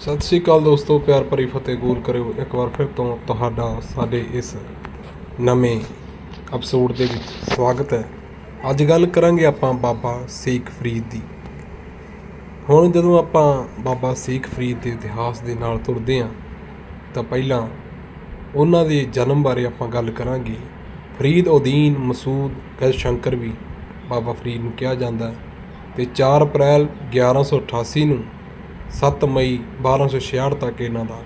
ਸਤਿ ਸ਼੍ਰੀ ਅਕਾਲ ਦੋਸਤੋ, ਪਿਆਰ ਭਰੀ ਫਤਿਹ ਗੋਲ ਕਰਿਓ। ਇੱਕ ਵਾਰ ਫਿਰ ਤੋਂ ਤੁਹਾਡਾ, ਸਾਡੇ ਇਸ ਨਵੇਂ ਐਪੀਸੋਡ ਦੇ ਵਿੱਚ ਸਵਾਗਤ ਹੈ। ਅੱਜ ਗੱਲ ਕਰਾਂਗੇ ਆਪਾਂ ਬਾਬਾ ਸੇਖ ਫਰੀਦ ਦੀ। ਹੁਣ ਜਦੋਂ ਆਪਾਂ ਬਾਬਾ ਸੇਖ ਫਰੀਦ ਦੇ ਇਤਿਹਾਸ ਦੇ ਨਾਲ ਤੁਰਦੇ ਹਾਂ, ਤਾਂ ਪਹਿਲਾਂ ਉਹਨਾਂ ਦੇ ਜਨਮ ਬਾਰੇ ਆਪਾਂ ਗੱਲ ਕਰਾਂਗੇ। ਫਰੀਦ ਉਦੀਨ ਮਸੂਦ ਗੈਰ ਸ਼ੰਕਰ ਵੀ ਬਾਬਾ ਫਰੀਦ ਨੂੰ ਕਿਹਾ ਜਾਂਦਾ ਹੈ ਤੇ 4 ਅਪ੍ਰੈਲ 1188 ਨੂੰ 7 ਮਈ 1266 ਤੱਕ ਇਹਨਾਂ ਦਾ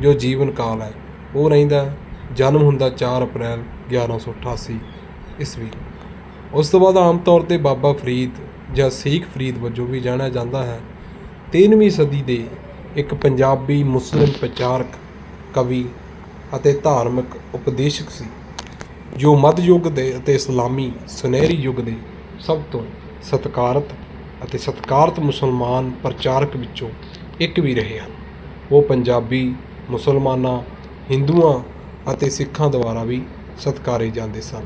ਜੋ ਜੀਵਨ ਕਾਲ ਹੈ, ਉਹ ਰਹਿੰਦਾ ਜਨਮ ਹੁੰਦਾ 4 ਅਪ੍ਰੈਲ 1188 ਈਸਵੀ ਉਸ ਤੋਂ ਬਾਅਦ ਆਮ ਤੌਰ ਤੇ ਬਾਬਾ ਫਰੀਦ ਜਾਂ ਸੇਖ ਫਰੀਦ ਵਜੋਂ ਵੀ ਜਾਣਿਆ ਜਾਂਦਾ ਹੈ। 13ਵੀਂ ਸਦੀ ਦੇ ਇੱਕ ਪੰਜਾਬੀ ਮੁਸਲਿਮ ਪ੍ਰਚਾਰਕ, ਕਵੀ ਅਤੇ ਧਾਰਮਿਕ ਉਪਦੇਸ਼ਕ ਸੀ, ਜੋ ਮੱਧ ਯੁੱਗ ਦੇ ਅਤੇ ਇਸਲਾਮੀ ਸੁਨਹਿਰੀ ਯੁੱਗ ਦੇ ਸਭ ਤੋਂ ਸਤਿਕਾਰਤ ਅਤੇ ਸਤਿਕਾਰਤ ਮੁਸਲਮਾਨ ਪ੍ਰਚਾਰਕ ਵਿੱਚੋਂ ਇੱਕ ਵੀ ਰਹੇ ਹਨ। ਉਹ ਪੰਜਾਬੀ, ਮੁਸਲਮਾਨਾਂ, ਹਿੰਦੂਆਂ ਅਤੇ ਸਿੱਖਾਂ ਦੁਆਰਾ ਵੀ ਸਤਿਕਾਰੇ ਜਾਂਦੇ ਸਨ।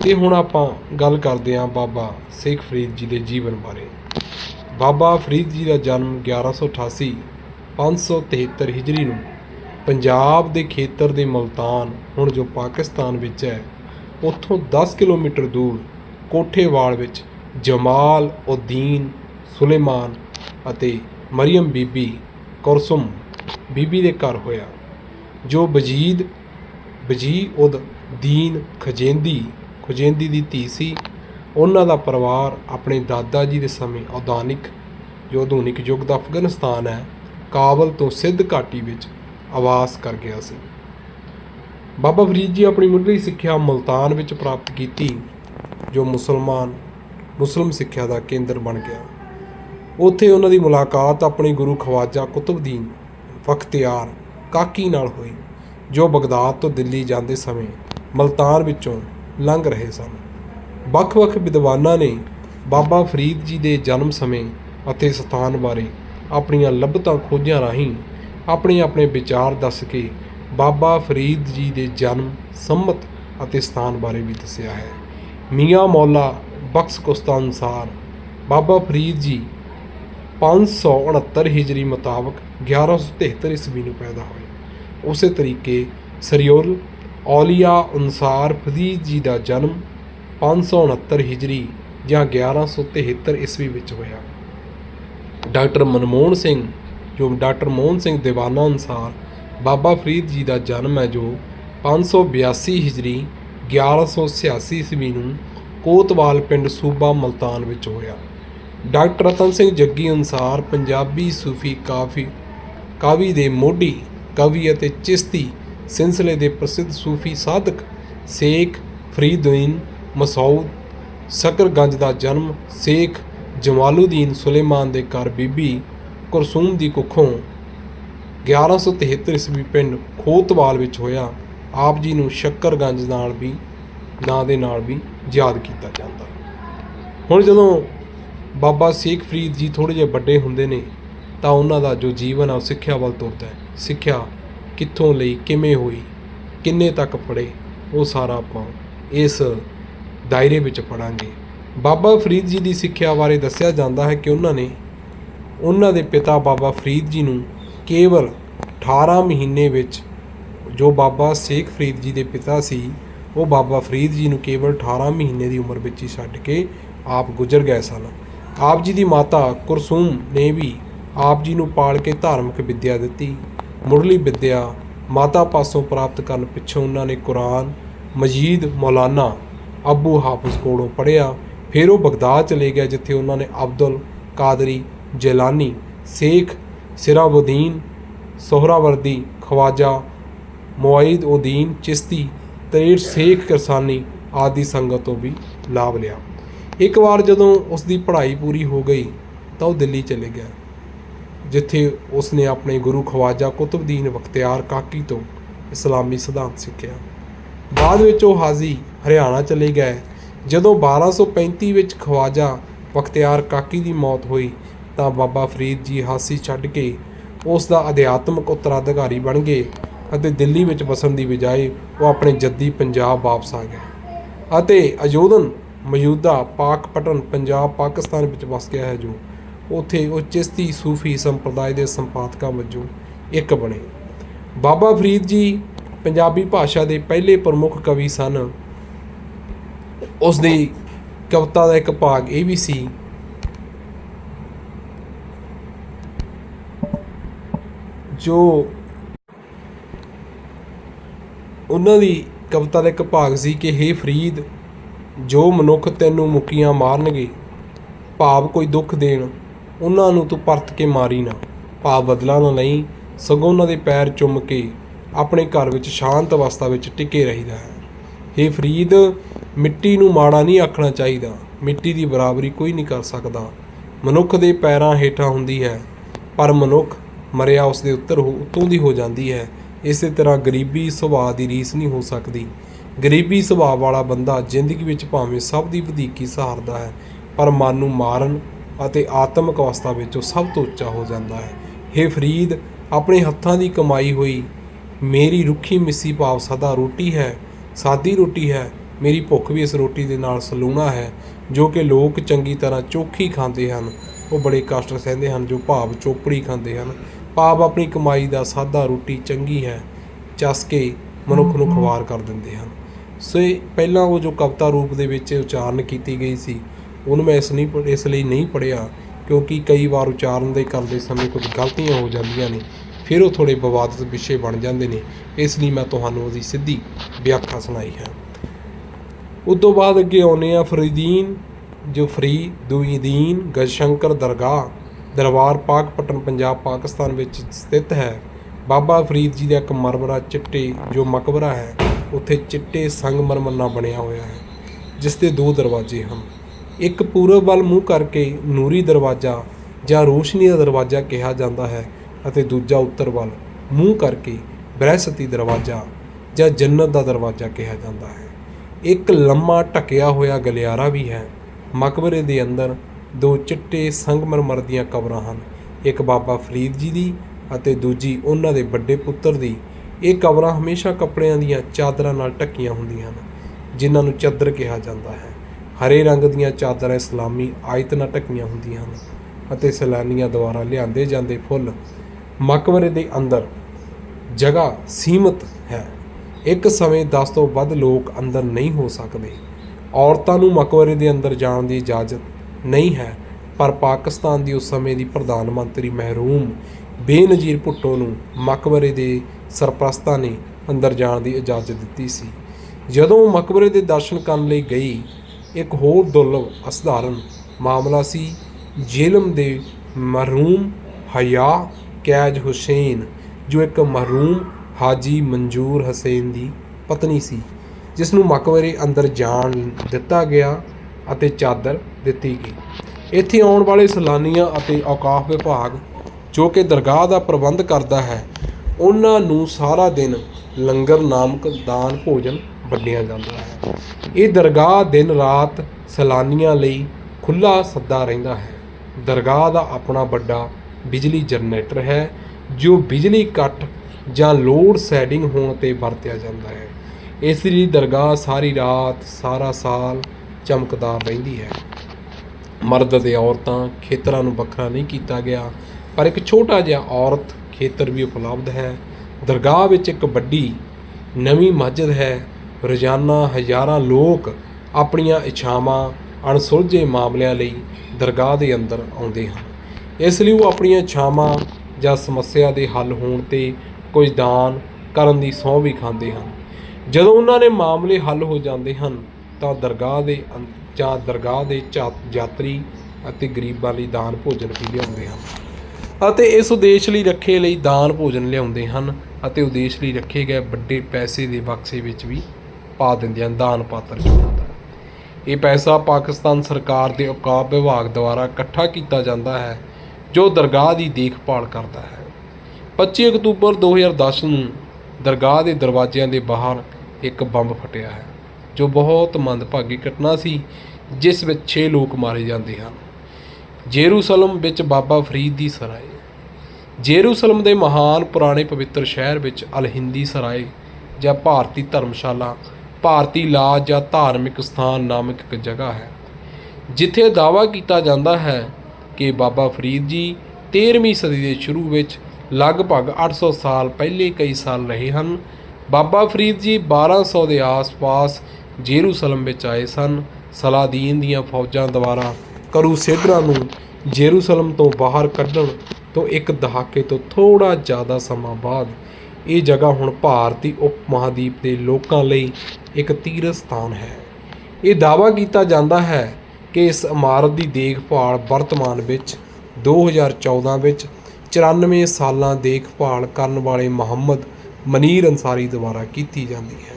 ਤੇ ਹੁਣ ਆਪਾਂ ਗੱਲ ਕਰਦੇ ਹਾਂ ਬਾਬਾ ਸੇਖ ਫਰੀਦ ਜੀ ਦੇ ਜੀਵਨ ਬਾਰੇ। ਬਾਬਾ ਫਰੀਦ ਜੀ ਦਾ ਜਨਮ 1188 573 ਹਿਜਰੀ ਨੂੰ ਪੰਜਾਬ ਦੇ ਖੇਤਰ ਦੇ ਮਲਤਾਨ, ਹੁਣ ਜੋ ਪਾਕਿਸਤਾਨ ਵਿੱਚ ਹੈ, ਉੱਥੋਂ 10 ਕਿਲੋਮੀਟਰ ਦੂਰ ਕੋਠੇਵਾਲ ਵਿੱਚ ਜਮਾਲ ਉਦੀਨ ਸੁਲੇਮਾਨ ਅਤੇ ਮਰੀਮ ਬੀਬੀ ਕੁਰਸੁਮ ਬੀਬੀ ਦੇ ਘਰ ਹੋਇਆ, ਜੋ ਬਜੀਦ, ਬਜੀ ਉਦ ਦੀਨ ਖਜੇਂਦੀ ਖਜੇਂਦੀ ਦੀ ਧੀ ਸੀ। ਉਹਨਾਂ ਦਾ ਪਰਿਵਾਰ ਆਪਣੇ ਦਾਦਾ ਜੀ ਦੇ ਸਮੇਂ ਆਧੁਨਿਕ ਜੋ ਆਧੁਨਿਕ ਯੁੱਗ ਦਾ ਅਫਗਾਨਿਸਤਾਨ ਹੈ, ਕਾਬਲ ਤੋਂ ਸਿੰਧ ਘਾਟੀ ਵਿੱਚ ਆਵਾਸ ਕਰ ਗਿਆ ਸੀ। ਬਾਬਾ ਫਰੀਦ ਜੀ ਆਪਣੀ ਮੁੱਢਲੀ ਸਿੱਖਿਆ ਮੁਲਤਾਨ ਵਿੱਚ ਪ੍ਰਾਪਤ ਕੀਤੀ, ਜੋ ਮੁਸਲਮਾਨ ਮੁਸਲਮ ਸਿੱਖਿਆ ਦਾ ਕੇਂਦਰ ਬਣ ਗਿਆ। ਉੱਥੇ ਉਹਨਾਂ ਦੀ ਮੁਲਾਕਾਤ ਆਪਣੇ ਗੁਰੂ ਖਵਾਜਾ ਕੁਤਬਦੀਨ ਬਖਤਿਆਰ ਕਾਕੀ ਨਾਲ ਹੋਈ, ਜੋ ਬਗਦਾਦ ਤੋਂ ਦਿੱਲੀ ਜਾਂਦੇ ਸਮੇਂ ਮਲਤਾਨ ਵਿੱਚੋਂ ਲੰਘ ਰਹੇ ਸਨ। ਵੱਖ-ਵੱਖ ਵਿਦਵਾਨਾਂ ਨੇ ਬਾਬਾ ਫਰੀਦ ਜੀ ਦੇ ਜਨਮ ਸਮੇਂ ਅਤੇ ਸਥਾਨ ਬਾਰੇ ਆਪਣੀਆਂ ਲੱਭਤਾਂ ਖੋਜਾਂ ਰਾਹੀਂ ਆਪਣੇ ਆਪਣੇ ਵਿਚਾਰ ਦੱਸ ਕੇ ਬਾਬਾ ਫਰੀਦ ਜੀ ਦੇ ਜਨਮ, ਸੰਮਤ ਅਤੇ ਸਥਾਨ ਬਾਰੇ ਵੀ ਦੱਸਿਆ ਹੈ। ਮੀਆਂ ਮੌਲਾ ਬਖਸ਼ ਕੁਸਤਾ ਅਨੁਸਾਰ ਬਾਬਾ ਫਰੀਦ ਜੀ 569 ਹਿਜਰੀ ਮੁਤਾਬਕ 1173 ਈਸਵੀ ਨੂੰ ਪੈਦਾ ਹੋਏ। ਉਸੇ ਤਰੀਕੇ ਸਰੀਉਲ ਔਲੀਆ ਅਨਸਾਰ ਫਰੀਦ ਜੀ ਦਾ ਜਨਮ 569 ਹਿਜਰੀ ਜਾਂ 1173 ਈਸਵੀ ਵਿੱਚ ਹੋਇਆ। ਡਾਕਟਰ ਮਨਮੋਹਨ ਸਿੰਘ ਜੋ ਡਾਕਟਰ ਮੋਹਨ ਸਿੰਘ ਦੀਵਾਨਾ ਅਨਸਾਰ ਬਾਬਾ ਫਰੀਦ ਜੀ ਦਾ ਜਨਮ ਹੈ ਜੋ 582 ਹਿਜਰੀ 1186 ਈਸਵੀ ਨੂੰ ਕੋਤਵਾਲ ਪਿੰਡ ਸੂਬਾ ਮਲਤਾਨ ਵਿੱਚ ਹੋਇਆ। ਡਾਕਟਰ ਰਤਨ ਸਿੰਘ ਜੱਗੀ ਅਨਸਾਰ ਪੰਜਾਬੀ ਸੂਫੀ ਕਾਫੀ ਕਾਵੀ ਦੇ ਮੋਢੀ, ਕਵੀ ਅਤੇ ਚਿਸ਼ਤੀ ਸਿਲਸਿਲੇ ਦੇ ਪ੍ਰਸਿੱਧ ਸੂਫੀ ਸਾਧਕ ਸ਼ੇਖ ਫਰੀਦੁਦੀਨ ਮਸਊਦ, ਸਕਰਗੰਜ ਦਾ ਜਨਮ ਸ਼ੇਖ ਜਮਾਲੁਦੀਨ ਸੁਲੇਮਾਨ ਦੇ ਘਰ ਬੀਬੀ ਕੁਰਸੂਮ ਦੀ ਕੁੱਖੋਂ 1173 ਈਸਵੀ ਪਿੰਡ ਖੋਤਵਾਲ ਵਿੱਚ ਹੋਇਆ। ਆਪ ਜੀ ਨੂੰ ਸ਼ੱਕਰਗੰਜ ਨਾਲ ਵੀ ਨਾਂ ਦੇ ਨਾਲ ਵੀ ਯਾਦ ਕੀਤਾ ਜਾਂਦਾ। ਹੁਣ ਜਦੋਂ ਬਾਬਾ ਸ਼ੇਖ ਫਰੀਦ ਜੀ ਥੋੜੇ ਜਿਹੇ ਵੱਡੇ ਹੁੰਦੇ ਨੇ, ਤਾਂ ਉਹਨਾਂ ਦਾ ਜੋ ਜੀਵਨ ਆ ਉਹ ਸਿੱਖਿਆ ਵੱਲ ਤੁਰਦਾ ਹੈ। ਸਿੱਖਿਆ ਕਿੱਥੋਂ ਲਈ, ਕਿਵੇਂ ਹੋਈ, ਕਿੰਨੇ ਤੱਕ ਪੜ੍ਹੇ, ਉਹ ਸਾਰਾ ਆਪਾਂ ਇਸ ਦਾਇਰੇ ਵਿੱਚ ਪੜਾਂਗੇ ਬਾਬਾ ਫਰੀਦ ਜੀ ਦੀ ਸਿੱਖਿਆ ਬਾਰੇ ਦੱਸਿਆ ਜਾਂਦਾ ਹੈ ਕਿ ਉਹਨਾਂ ਨੇ ਉਹਨਾਂ ਦੇ ਪਿਤਾ ਬਾਬਾ ਫਰੀਦ ਜੀ ਨੂੰ ਕੇਵਲ 18 ਮਹੀਨੇ ਵਿੱਚ ਜੋ ਬਾਬਾ ਸ਼ੇਖ ਫਰੀਦ ਜੀ ਦੇ ਪਿਤਾ ਸੀ ਉਹ ਬਾਬਾ ਫਰੀਦ ਜੀ ਨੂੰ ਕੇਵਲ 18 ਮਹੀਨੇ ਦੀ ਉਮਰ ਵਿੱਚ ਹੀ ਛੱਡ ਕੇ ਆਪ ਗੁਜ਼ਰ ਗਏ ਸਨ। ਆਪ ਜੀ ਦੀ ਮਾਤਾ ਕੁਰਸੂਮ ਨੇ ਵੀ ਆਪ ਜੀ ਨੂੰ ਪਾਲ ਕੇ ਧਾਰਮਿਕ ਵਿੱਦਿਆ ਦਿੱਤੀ। ਮੁੱਢਲੀ ਵਿੱਦਿਆ ਮਾਤਾ ਪਾਸੋਂ ਪ੍ਰਾਪਤ ਕਰਨ ਪਿੱਛੋਂ ਉਹਨਾਂ ਨੇ ਕੁਰਾਨ, ਮਜੀਦ, ਮੌਲਾਨਾ, ਅਬੂ ਹਾਫਿਜ਼ ਕੋਲੋਂ ਪੜ੍ਹਿਆ। ਫਿਰ ਉਹ ਬਗਦਾਦ ਚਲੇ ਗਿਆ, ਜਿੱਥੇ ਉਹਨਾਂ ਨੇ ਅਬਦੁਲ ਕਾਦਰੀ, ਜੈਲਾਨੀ, ਸ਼ੇਖ ਸਿਰਾਬੁਦੀਨ ਸੋਹਰਾਵਰਦੀ, ਖਵਾਜਾ, ਮੁਆਇਦ ਉਦੀਨ, ਚਿਸ਼ਤੀ ਤੇਰ ਸ਼ੇਖ ਕਿਰਸਾਨੀ ਆਦਿ ਸੰਗਤ ਤੋਂ ਵੀ ਲਾਭ ਲਿਆ। ਇੱਕ ਵਾਰ ਜਦੋਂ ਉਸ ਦੀ ਪੜ੍ਹਾਈ ਪੂਰੀ ਹੋ ਗਈ, ਤਾਂ ਉਹ ਦਿੱਲੀ ਚਲੇ ਗਿਆ, ਜਿੱਥੇ ਉਸ ਨੇ ਆਪਣੇ ਗੁਰੂ ਖਵਾਜਾ ਕੁਤਬਦੀਨ ਬਖਤਿਆਰ ਕਾਕੀ ਤੋਂ ਇਸਲਾਮੀ ਸਿਧਾਂਤ ਸਿੱਖਿਆ। ਬਾਅਦ ਵਿੱਚ ਉਹ ਹਾਜ਼ੀ ਹਰਿਆਣਾ ਚਲੇ ਗਏ। ਜਦੋਂ 1235 ਵਿੱਚ ਖਵਾਜਾ ਬਖਤਿਆਰ ਕਾਕੀ ਦੀ ਮੌਤ ਹੋਈ, ਤਾਂ ਬਾਬਾ ਫਰੀਦ ਜੀ ਹਾਸੀ ਛੱਡ ਕੇ ਉਸ ਦਾ ਅਧਿਆਤਮਕ ਉੱਤਰਾਧਿਕਾਰੀ ਬਣ ਗਏ। ਅਤੇ ਦਿੱਲੀ ਵਿੱਚ ਵਸਣ ਦੀ ਬਜਾਏ ਉਹ ਆਪਣੇ ਜੱਦੀ ਪੰਜਾਬ ਵਾਪਸ ਆ ਗਿਆ ਅਤੇ ਅਯੋਧਨ ਮੌਜੂਦਾ ਪਾਕਪਟਨ ਪੰਜਾਬ ਪਾਕਿਸਤਾਨ ਵਿੱਚ ਵਸ ਗਿਆ ਹੈ ਜੋ ਉੱਥੇ ਉਹ ਚਿਸ਼ਤੀ ਸੂਫੀ ਸੰਪਰਦਾਇ ਦੇ ਸੰਪਾਦਕਾਂ ਵਜੋਂ ਇੱਕ ਬਣੇ। ਬਾਬਾ ਫਰੀਦ ਜੀ ਪੰਜਾਬੀ ਭਾਸ਼ਾ ਦੇ ਪਹਿਲੇ ਪ੍ਰਮੁੱਖ ਕਵੀ ਸਨ। ਉਸ ਦੀ ਕਵਿਤਾ ਦਾ ਇੱਕ ਭਾਗ ਇਹ ਵੀ ਸੀ। ਜੋ ਉਹਨਾਂ ਦੀ ਕਵਿਤਾ ਦਾ ਇੱਕ ਭਾਗ ਸੀ ਕਿ, ਹੇ ਫਰੀਦ, ਜੋ ਮਨੁੱਖ ਤੈਨੂੰ ਮੁਕੀਆਂ ਮਾਰਨਗੇ, ਭਾਵ ਕੋਈ ਦੁੱਖ ਦੇਣ, ਉਹਨਾਂ ਨੂੰ ਤੂੰ ਪਰਤ ਕੇ ਮਾਰੀ ਨਾ। ਭਾਵ ਬਦਲਾ ਨਾ ਨਹੀਂ ਸਗੋਂ ਉਹਨਾਂ ਦੇ ਪੈਰ ਚੁੰਮ ਕੇ ਆਪਣੇ ਘਰ ਵਿੱਚ ਸ਼ਾਂਤ ਅਵਸਥਾ ਵਿੱਚ ਟਿਕੇ ਰਹੀਦਾ ਹੈ। ਹੇ ਫਰੀਦ, ਮਿੱਟੀ ਨੂੰ ਮਾੜਾ ਨਹੀਂ ਆਖਣਾ ਚਾਹੀਦਾ। ਮਿੱਟੀ ਦੀ ਬਰਾਬਰੀ ਕੋਈ ਨਹੀਂ ਕਰ ਸਕਦਾ। ਮਨੁੱਖ ਦੇ ਪੈਰਾਂ ਹੇਠਾਂ ਹੁੰਦੀ ਹੈ, ਪਰ ਮਨੁੱਖ ਮਰਿਆ ਉਸ ਦੇ ਉੱਤਰ ਹੋ ਉਤੋਂ ਦੀ ਹੋ ਜਾਂਦੀ ਹੈ। ਇਸੇ ਤਰ੍ਹਾਂ ਗਰੀਬੀ ਸੁਭਾਅ ਦੀ ਰੀਸ ਨਹੀਂ ਹੋ ਸਕਦੀ। ਗਰੀਬੀ ਸੁਭਾਅ ਵਾਲਾ ਬੰਦਾ ਜ਼ਿੰਦਗੀ ਵਿੱਚ ਭਾਵੇਂ ਸਭ ਦੀ ਵਧੀਕੀ ਸਹਾਰਦਾ ਹੈ, ਪਰ ਮਨ ਨੂੰ ਮਾਰਨ ਅਤੇ ਆਤਮਿਕ ਅਵਸਥਾ ਵਿੱਚ ਉਹ ਸਭ ਤੋਂ ਉੱਚਾ ਹੋ ਜਾਂਦਾ ਹੈ। ਹੇ ਫਰੀਦ, ਆਪਣੇ ਹੱਥਾਂ ਦੀ ਕਮਾਈ ਹੋਈ, ਮੇਰੀ ਰੁੱਖੀ ਮਿੱਸੀ ਭਾਵ ਸਦਾ ਰੋਟੀ ਹੈ, ਸਾਦੀ ਰੋਟੀ ਹੈ, ਮੇਰੀ ਭੁੱਖ ਵੀ ਇਸ ਰੋਟੀ ਦੇ ਨਾਲ ਸਲੂਣਾ ਹੈ, ਜੋ ਕਿ ਲੋਕ ਚੰਗੀ ਤਰ੍ਹਾਂ ਚੋਖੀ ਖਾਂਦੇ ਹਨ। ਉਹ ਬੜੇ ਕਸ਼ਟ ਸਹਿੰਦੇ ਹਨ, ਜੋ ਭਾਵ ਚੋਪੜੀ ਖਾਂਦੇ ਹਨ। ਭਾਵ ਆਪਣੀ ਕਮਾਈ ਦਾ ਸਾਦਾ ਰੋਟੀ ਚੰਗੀ ਹੈ ਚਸ ਕੇ ਮਨੁੱਖ ਨੂੰ ਖਵਾਰ ਕਰ ਦਿੰਦੇ ਹਨ। ਸੋ ਪਹਿਲਾਂ ਉਹ ਜੋ ਕਵਿਤਾ ਰੂਪ ਦੇ ਵਿੱਚ ਉਚਾਰਨ ਕੀਤੀ ਗਈ ਸੀ ਉਹਨੂੰ ਮੈਂ ਇਸ ਨਹੀਂ ਇਸ ਲਈ ਨਹੀਂ ਪੜਿਆ ਕਿਉਂਕਿ ਕਈ ਵਾਰ ਉਚਾਰਨ ਦੇ ਕਰਦੇ ਸਮੇਂ ਕੁਝ ਗਲਤੀਆਂ ਹੋ ਜਾਂਦੀਆਂ ਨੇ ਫਿਰ ਉਹ ਥੋੜੇ ਵਿਵਾਦਤ ਵਿਸ਼ੇ ਬਣ ਜਾਂਦੇ ਨੇ ਇਸ ਲਈ ਮੈਂ ਤੁਹਾਨੂੰ ਉਹਦੀ ਸਿੱਧੀ ਵਿਆਖਿਆ ਸੁਣਾਈ ਹੈ। ਉਸ ਤੋਂ ਬਾਅਦ ਅੱਗੇ ਆਉਨੇ ਆ ਫਰੀਦੀਨ ਜੋ ਫਰੀ ਦੁਈਦੀਨ ਗਜਸ਼ੰਕਰ ਦਰਗਾਹ। ਦਰਬਾਰ ਪਾਕਪਟਨ ਪੰਜਾਬ, ਪਾਕਿਸਤਾਨ ਵਿੱਚ ਸਥਿਤ ਹੈ। ਬਾਬਾ ਫਰੀਦ ਜੀ ਦਾ ਇੱਕ ਮਰਮਰਾ ਚਿੱਟੇ ਜੋ ਮਕਬਰਾ ਹੈ, ਉੱਥੇ ਚਿੱਟੇ ਸੰਗਮਰਮਰ ਨਾਲ ਬਣਿਆ ਹੋਇਆ ਹੈ ਜਿਸ ਦੇ ਦੋ ਦਰਵਾਜ਼ੇ ਹਨ। ਇੱਕ ਪੂਰਬ ਵੱਲ ਮੂੰਹ ਕਰਕੇ ਨੂਰੀ ਦਰਵਾਜ਼ਾ ਜਾਂ ਰੋਸ਼ਨੀ ਦਾ ਦਰਵਾਜ਼ਾ ਕਿਹਾ ਜਾਂਦਾ ਹੈ ਅਤੇ ਦੂਜਾ ਉੱਤਰ ਵੱਲ ਮੂੰਹ ਕਰਕੇ ਬ੍ਰਹਿਸਤੀ ਦਰਵਾਜ਼ਾ ਜਾਂ ਜੰਨਤ ਦਾ ਦਰਵਾਜ਼ਾ ਕਿਹਾ ਜਾਂਦਾ ਹੈ। ਇੱਕ ਲੰਮਾ ਢਕਿਆ ਹੋਇਆ ਗਲਿਆਰਾ ਵੀ ਹੈ। ਮਕਬਰੇ ਦੇ ਅੰਦਰ ਦੋ ਚਿੱਟੇ ਸੰਗਮਰਮਰ ਦੀਆਂ ਕਬਰਾਂ ਹਨ। ਇੱਕ ਬਾਬਾ ਫਰੀਦ ਜੀ ਦੀ ਅਤੇ ਦੂਜੀ ਉਹਨਾਂ ਦੇ ਵੱਡੇ ਪੁੱਤਰ ਦੀ। ਇਹ ਕਬਰਾਂ ਹਮੇਸ਼ਾ ਕੱਪੜਿਆਂ ਦੀਆਂ ਚਾਦਰਾਂ ਨਾਲ ਢੱਕੀਆਂ ਹੁੰਦੀਆਂ ਹਨ, ਜਿਨ੍ਹਾਂ ਨੂੰ ਚਾਦਰ ਕਿਹਾ ਜਾਂਦਾ ਹੈ। ਹਰੇ ਰੰਗ ਦੀਆਂ ਚਾਦਰਾਂ ਇਸਲਾਮੀ ਆਇਤ ਨਾਲ ਢੱਕੀਆਂ ਹੁੰਦੀਆਂ ਹਨ ਅਤੇ ਸੈਲਾਨੀਆਂ ਦੁਆਰਾ ਲਿਆਂਦੇ ਜਾਂਦੇ ਫੁੱਲ ਮਕਬਰੇ ਦੇ ਅੰਦਰ ਜਗ੍ਹਾ ਸੀਮਤ ਹੈ। ਇੱਕ ਸਮੇਂ 10 ਤੋਂ ਵੱਧ ਲੋਕ ਅੰਦਰ ਨਹੀਂ ਹੋ ਸਕਦੇ। ਔਰਤਾਂ ਨੂੰ ਮਕਬਰੇ ਦੇ ਅੰਦਰ ਜਾਣ ਦੀ ਇਜਾਜ਼ਤ ਨਹੀਂ ਹੈ, ਪਰ ਪਾਕਿਸਤਾਨ ਦੀ ਉਸ ਸਮੇਂ ਦੀ ਪ੍ਰਧਾਨ ਮੰਤਰੀ ਮਹਿਰੂਮ ਬੇਨਜ਼ੀਰ ਭੁੱਟੋ ਨੂੰ ਮਕਬਰੇ ਦੇ ਸਰਪ੍ਰਸਤਾਂ ਨੇ ਅੰਦਰ ਜਾਣ ਦੀ ਇਜਾਜ਼ਤ ਦਿੱਤੀ ਸੀ। ਜਦੋਂ ਮਕਬਰੇ ਦੇ ਦਰਸ਼ਨ ਕਰਨ ਲਈ ਗਈ, ਇੱਕ ਹੋਰ ਦੁਰਲਭ ਅਸਧਾਰਨ ਮਾਮਲਾ ਸੀ। ਜੇਲਮ ਦੇ ਮਰਹੂਮ ਹਯਾ ਕੈਜ ਹੁਸੈਨ, ਜੋ ਇੱਕ ਮਰਹੂਮ ਹਾਜੀ ਮਨਜੂਰ ਹਸੈਨ ਦੀ ਪਤਨੀ ਸੀ, ਜਿਸ ਨੂੰ ਮਕਬਰੇ ਅੰਦਰ ਜਾਣ ਦਿੱਤਾ ਗਿਆ। ਅਤੇ ਚਾਦਰ ਦਿੱਤੀ ਗਈ। ਇੱਥੇ ਆਉਣ ਵਾਲੇ ਸੈਲਾਨੀਆਂ ਅਤੇ ਔਕਾਫ ਵਿਭਾਗ, ਜੋ ਕਿ ਦਰਗਾਹ ਦਾ ਪ੍ਰਬੰਧ ਕਰਦਾ ਹੈ, ਉਹਨਾਂ ਨੂੰ ਸਾਰਾ ਦਿਨ ਲੰਗਰ ਨਾਮਕ ਦਾਨ ਭੋਜਨ ਵੰਡਿਆ ਜਾਂਦਾ ਹੈ। ਇਹ ਦਰਗਾਹ ਦਿਨ ਰਾਤ ਸੈਲਾਨੀਆਂ ਲਈ ਖੁੱਲਾ ਸੱਦਾ ਰਹਿੰਦਾ ਹੈ। ਦਰਗਾਹ ਦਾ ਆਪਣਾ ਵੱਡਾ ਬਿਜਲੀ ਜਨਰੇਟਰ ਹੈ, ਜੋ ਬਿਜਲੀ ਕੱਟ ਜਾਂ ਲੋਡ ਸ਼ੈਡਿੰਗ ਹੋਣ ਤੇ ਵਰਤਿਆ ਜਾਂਦਾ ਹੈ। ਇਸ ਲਈ ਦਰਗਾਹ ਸਾਰੀ ਰਾਤ, ਸਾਰਾ ਸਾਲ ਚਮਕਦਾਰ ਰਹਿੰਦੀ ਹੈ। ਮਰਦ ਅਤੇ ਔਰਤਾਂ ਖੇਤਰਾਂ ਨੂੰ ਵੱਖਰਾ ਨਹੀਂ ਕੀਤਾ ਗਿਆ, ਪਰ ਇੱਕ ਛੋਟਾ ਜਿਹਾ ਔਰਤ ਖੇਤਰ ਵੀ ਉਪਲਬਧ ਹੈ। ਦਰਗਾਹ ਵਿੱਚ ਇੱਕ ਵੱਡੀ, ਨਵੀਂ ਮਸਜਿਦ ਹੈ। ਰੋਜ਼ਾਨਾ ਹਜ਼ਾਰਾਂ ਲੋਕ ਆਪਣੀਆਂ ਇੱਛਾਵਾਂ, ਅਣਸੁਲਝੇ ਮਾਮਲਿਆਂ ਲਈ ਦਰਗਾਹ ਦੇ ਅੰਦਰ ਆਉਂਦੇ ਹਨ। ਇਸ ਲਈ ਉਹ ਆਪਣੀਆਂ ਇੱਛਾਵਾਂ ਜਾਂ ਸਮੱਸਿਆ ਦੇ ਹੱਲ ਹੋਣ ਤੇ ਕੁਝ ਦਾਨ ਕਰਨ ਦੀ ਸਹੁੰ ਵੀ ਖਾਂਦੇ ਹਨ। ਜਦੋਂ ਉਹਨਾਂ ਦੇ ਮਾਮਲੇ ਹੱਲ ਹੋ ਜਾਂਦੇ ਹਨ ਤਾਂ ਦਰਗਾਹ ਦੇ ਅੰ- ਜਾਂ ਦਰਗਾਹ ਦੇ ਚਾ- ਯਾਤਰੀ ਅਤੇ ਗਰੀਬਾਂ ਲਈ ਦਾਨ ਭੋਜਨ ਵੀ ਲਿਆਉਂਦੇ ਹਨ ਅਤੇ ਇਸ ਉਦੇਸ਼ ਲਈ ਰੱਖੇ ਲਈ ਦਾਨ ਭੋਜਨ ਲਿਆਉਂਦੇ ਹਨ ਅਤੇ ਉਦੇਸ਼ ਲਈ ਰੱਖੇ ਗਏ ਵੱਡੇ ਪੈਸੇ ਦੇ ਬਕਸੇ ਵਿੱਚ ਵੀ ਪਾ ਦਿੰਦੇ ਹਨ, ਦਾਨ ਪਾਤਰ ਜੋ ਹੁੰਦਾ ਇਹ ਪੈਸਾ ਪਾਕਿਸਤਾਨ ਸਰਕਾਰ ਦੇ ਔਕਾਫ ਵਿਭਾਗ ਦੁਆਰਾ ਇਕੱਠਾ ਕੀਤਾ ਜਾਂਦਾ ਹੈ, ਜੋ ਦਰਗਾਹ ਦੀ ਦੇਖਭਾਲ ਕਰਦਾ ਹੈ। 25 ਅਕਤੂਬਰ 2010 ਨੂੰ ਦਰਗਾਹ ਦੇ ਦਰਵਾਜ਼ਿਆਂ ਦੇ ਬਾਹਰ ਇੱਕ ਬੰਬ ਫਟਿਆ ਹੈ। ਜੋ ਬਹੁਤ ਮੰਦਭਾਗੀ ਘਟਨਾ ਸੀ, ਜਿਸ ਵਿੱਚ 6 ਲੋਕ ਮਾਰੇ ਜਾਂਦੇ ਹਨ। ਜੇਰੂਸਲਮ ਵਿੱਚ ਬਾਬਾ ਫਰੀਦ ਦੀ ਸਰਾਏ। ਜੇਰੂਸਲਮ ਦੇ ਮਹਾਨ ਪੁਰਾਣੇ ਪਵਿੱਤਰ ਸ਼ਹਿਰ ਵਿੱਚ ਅਲ ਹਿੰਦੀ ਸਰਾਏ ਜਾਂ ਭਾਰਤੀ ਧਰਮਸ਼ਾਲਾ, ਭਾਰਤੀ ਲਾਜ ਜਾਂ ਧਾਰਮਿਕ ਸਥਾਨ ਨਾਮਕ ਇੱਕ ਜਗ੍ਹਾ ਹੈ, ਜਿੱਥੇ ਦਾਅਵਾ ਕੀਤਾ ਜਾਂਦਾ ਹੈ ਕਿ ਬਾਬਾ ਫਰੀਦ ਜੀ 13ਵੀਂ ਸਦੀ ਦੇ ਸ਼ੁਰੂ ਵਿੱਚ ਲਗਭਗ 800 ਸਾਲ ਪਹਿਲੇ ਕਈ ਸਾਲ ਰਹੇ ਹਨ। ਬਾਬਾ ਫਰੀਦ ਜੀ 1200 ਦੇ ਆਸ-ਪਾਸ ਜੇਰੂਸਲਮ ਵਿੱਚ ਆਏ ਸਨ। ਸਲਾਦੀਨ ਦੀਆਂ ਫੌਜਾਂ ਦੁਆਰਾ ਕਰੂਸੇਡਰਾਂ ਨੂੰ ਜੇਰੂਸਲਮ ਤੋਂ ਬਾਹਰ ਕੱਢਣ ਤੋਂ ਇੱਕ ਦਹਾਕੇ ਤੋਂ ਥੋੜਾ ਜ਼ਿਆਦਾ ਸਮਾਂ ਬਾਅਦ ਇਹ ਜਗ੍ਹਾ ਹੁਣ ਭਾਰਤੀ ਉਪ ਮਹਾਦੀਪ ਦੇ ਲੋਕਾਂ ਲਈ ਇੱਕ ਤੀਰਥ ਸਥਾਨ ਹੈ। ਇਹ ਦਾਅਵਾ ਕੀਤਾ ਜਾਂਦਾ ਹੈ ਕਿ ਇਸ ਇਮਾਰਤ ਦੀ ਦੇਖਭਾਲ ਵਰਤਮਾਨ ਵਿੱਚ 2014 ਵਿੱਚ 94 ਸਾਲਾਂ ਦੇਖਭਾਲ ਕਰਨ ਵਾਲੇ ਮੁਹੰਮਦ ਮਨੀਰ ਅੰਸਾਰੀ ਦੁਆਰਾ ਕੀਤੀ ਜਾਂਦੀ ਹੈ।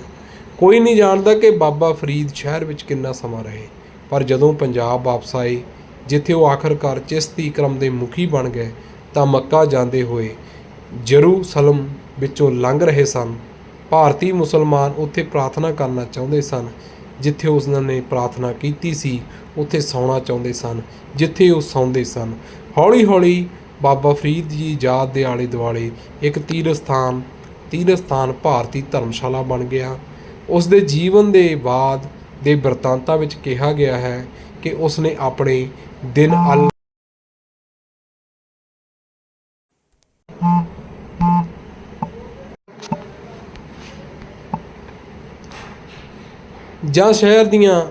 ਕੋਈ ਨਹੀਂ ਜਾਣਦਾ ਕਿ ਬਾਬਾ ਫਰੀਦ ਸ਼ਹਿਰ ਵਿੱਚ ਕਿੰਨਾ ਸਮਾਂ ਰਹੇ। ਪਰ ਜਦੋਂ ਪੰਜਾਬ ਵਾਪਸ ਆਏ, ਜਿੱਥੇ ਉਹ ਆਖਰਕਾਰ ਚਿਸ਼ਤੀ ਕ੍ਰਮ ਦੇ ਮੁਖੀ ਬਣ ਗਏ, ਤਾਂ ਮੱਕਾ ਜਾਂਦੇ ਹੋਏ ਜਰੂਸਲਮ ਵਿੱਚੋਂ ਲੰਘ ਰਹੇ ਸਨ। ਭਾਰਤੀ ਮੁਸਲਮਾਨ ਉੱਥੇ ਪ੍ਰਾਰਥਨਾ ਕਰਨਾ ਚਾਹੁੰਦੇ ਸਨ, ਜਿੱਥੇ ਉਸ ਨੇ ਪ੍ਰਾਰਥਨਾ ਕੀਤੀ ਸੀ, ਉੱਥੇ ਸੌਣਾ ਚਾਹੁੰਦੇ ਸਨ, ਜਿੱਥੇ ਉਹ ਸੌਂਦੇ ਸਨ। ਹੌਲੀ-ਹੌਲੀ ਬਾਬਾ ਫਰੀਦ ਜੀ ਯਾਦ ਦੇ ਆਲੇ ਦੁਆਲੇ ਇੱਕ ਤੀਰਥ ਸਥਾਨ ਤੀਰਥ ਸਥਾਨ ਭਾਰਤੀ ਧਰਮਸ਼ਾਲਾ ਬਣ ਗਿਆ। ਉਸ ਦੇ ਜੀਵਨ ਦੇ ਬਾਅਦ ਦੇ ਬਿਰਤਾਂਤਾਂ ਵਿੱਚ ਕਿਹਾ ਗਿਆ ਹੈ ਕਿ ਉਸਨੇ ਆਪਣੇ ਦਿਨ ਅਲ ਜਾਂ ਸ਼ਹਿਰ ਦੀਆਂ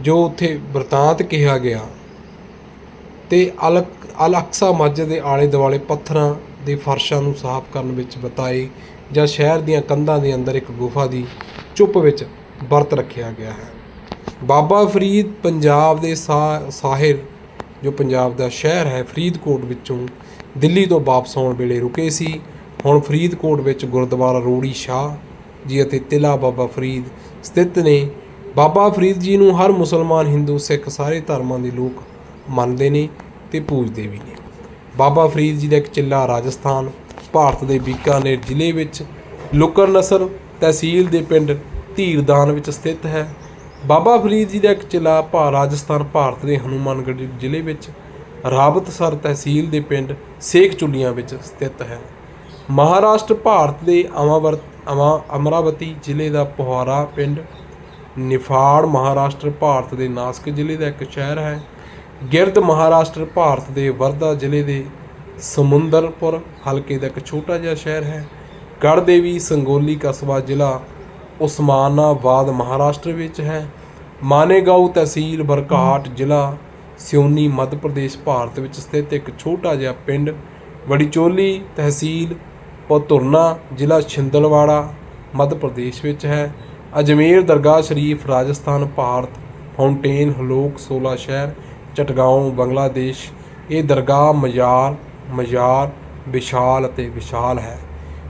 ਜੋ ਉੱਥੇ ਬਰਤਾਂਤ ਕਿਹਾ ਗਿਆ ਤੇ ਅਲ ਅਲ ਅਕਸਾ ਮਸਜਿਦ ਦੇ ਆਲੇ ਦੁਆਲੇ ਪੱਥਰਾਂ ਦੇ ਫਰਸ਼ਾਂ ਨੂੰ ਸਾਫ਼ ਕਰਨ ਵਿੱਚ ਬਤਾਏ ਜਾਂ ਸ਼ਹਿਰ ਦੀਆਂ ਕੰਧਾਂ ਦੇ ਅੰਦਰ ਇੱਕ ਗੁਫਾ ਦੀ ਚੁੱਪ ਵਿੱਚ ਵਰਤ ਰੱਖਿਆ ਗਿਆ ਹੈ। ਬਾਬਾ ਫਰੀਦ ਪੰਜਾਬ ਦੇ ਸਾ- ਸਾਹਿਰ ਜੋ ਪੰਜਾਬ ਦਾ ਸ਼ਹਿਰ ਹੈ, ਫਰੀਦਕੋਟ ਵਿੱਚੋਂ ਦਿੱਲੀ ਤੋਂ ਵਾਪਸ ਆਉਣ ਵੇਲੇ ਰੁਕੇ ਸੀ। ਹੁਣ ਫਰੀਦਕੋਟ ਵਿੱਚ ਗੁਰਦੁਆਰਾ ਰੋੜੀ ਸ਼ਾਹ ਜੀ ਅਤੇ ਤਿਲਾ ਬਾਬਾ ਫਰੀਦ ਸਥਿਤ ਨੇ। ਬਾਬਾ ਫਰੀਦ ਜੀ ਨੂੰ ਹਰ ਮੁਸਲਮਾਨ, ਹਿੰਦੂ, ਸਿੱਖ ਸਾਰੇ ਧਰਮਾਂ ਦੇ ਲੋਕ ਮੰਨਦੇ ਨੇ ਤੇ ਪੂਜਦੇ ਵੀ ਨੇ। ਬਾਬਾ ਫਰੀਦ ਜੀ ਦਾ ਇੱਕ ਚਿੱਲਾ ਰਾਜਸਥਾਨ, ਭਾਰਤ ਦੇ ਬੀਕਾਨੇਰ ਜ਼ਿਲ੍ਹੇ ਵਿੱਚ ਲੁਕਰ ਨਸਰ ਤਹਿਸੀਲ ਦੇ ਪਿੰਡ ਧੀਰਦਾਨ ਵਿੱਚ ਸਥਿਤ ਹੈ। ਬਾਬਾ ਫਰੀਦ ਜੀ ਦਾ ਇੱਕ ਚਿੱਲਾ ਭਾ ਰਾਜਸਥਾਨ, ਭਾਰਤ ਦੇ ਹਨੂਮਾਨਗੜ੍ਹ ਜ਼ਿਲ੍ਹੇ ਵਿੱਚ ਰਾਬਤਸਰ ਤਹਿਸੀਲ ਦੇ ਪਿੰਡ ਸੇਖ ਚੁੱਲੀਆਂ ਵਿੱਚ ਸਥਿਤ ਹੈ। ਮਹਾਰਾਸ਼ਟਰ, ਭਾਰਤ ਦੇ ਅਮਾਵਰਤ, ਅਮਾ, ਅਮਰਾਵਤੀ ਜ਼ਿਲ੍ਹੇ ਦਾ ਪੋਹਾਰਾ ਪਿੰਡ ਨਿਫਾੜ, ਮਹਾਰਾਸ਼ਟਰ, ਭਾਰਤ ਦੇ ਨਾਸਿਕ ਜ਼ਿਲ੍ਹੇ ਦਾ ਇੱਕ ਸ਼ਹਿਰ ਹੈ। ਗਿਰਦ ਮਹਾਰਾਸ਼ਟਰ, ਭਾਰਤ ਦੇ ਵਰਧਾ ਜ਼ਿਲ੍ਹੇ ਦੇ ਸਮੁੰਦਰਪੁਰ ਹਲਕੇ ਦਾ ਇੱਕ ਛੋਟਾ ਜਿਹਾ ਸ਼ਹਿਰ ਹੈ। ਗੜਦੇਵੀ ਸੰਗੋਲੀ ਕਸਬਾ ਜ਼ਿਲ੍ਹਾ ਉਸਮਾਨਾਬਾਦ, ਮਹਾਰਾਸ਼ਟਰ ਵਿੱਚ ਹੈ। ਮਾਨੇਗਾਉ ਤਹਿਸੀਲ ਬਰਕਾਟ ਜ਼ਿਲ੍ਹਾ ਸਿਉਨੀ ਮੱਧ ਪ੍ਰਦੇਸ਼, ਭਾਰਤ ਵਿੱਚ ਸਥਿਤ ਇੱਕ ਛੋਟਾ ਜਿਹਾ ਪਿੰਡ ਵੜੀਚੋਲੀ ਤਹਿਸੀਲ ਪਤੁਰਨਾ ਜ਼ਿਲ੍ਹਾ ਛਿੰਦਲਵਾੜਾ, ਮੱਧ ਪ੍ਰਦੇਸ਼ ਵਿੱਚ ਹੈ। ਅਜਮੇਰ ਦਰਗਾਹ ਸ਼ਰੀਫ ਰਾਜਸਥਾਨ, ਭਾਰਤ ਫਾਊਂਟੇਨ, ਹਲੋਕ 16 ਸ਼ਹਿਰ ਚਟਗਾਉਂ ਬੰਗਲਾਦੇਸ਼। ਇਹ ਦਰਗਾਹ ਮਜ਼ਾਰ ਮਜ਼ਾਰ, ਵਿਸ਼ਾਲ ਅਤੇ ਵਿਸ਼ਾਲ ਹੈ।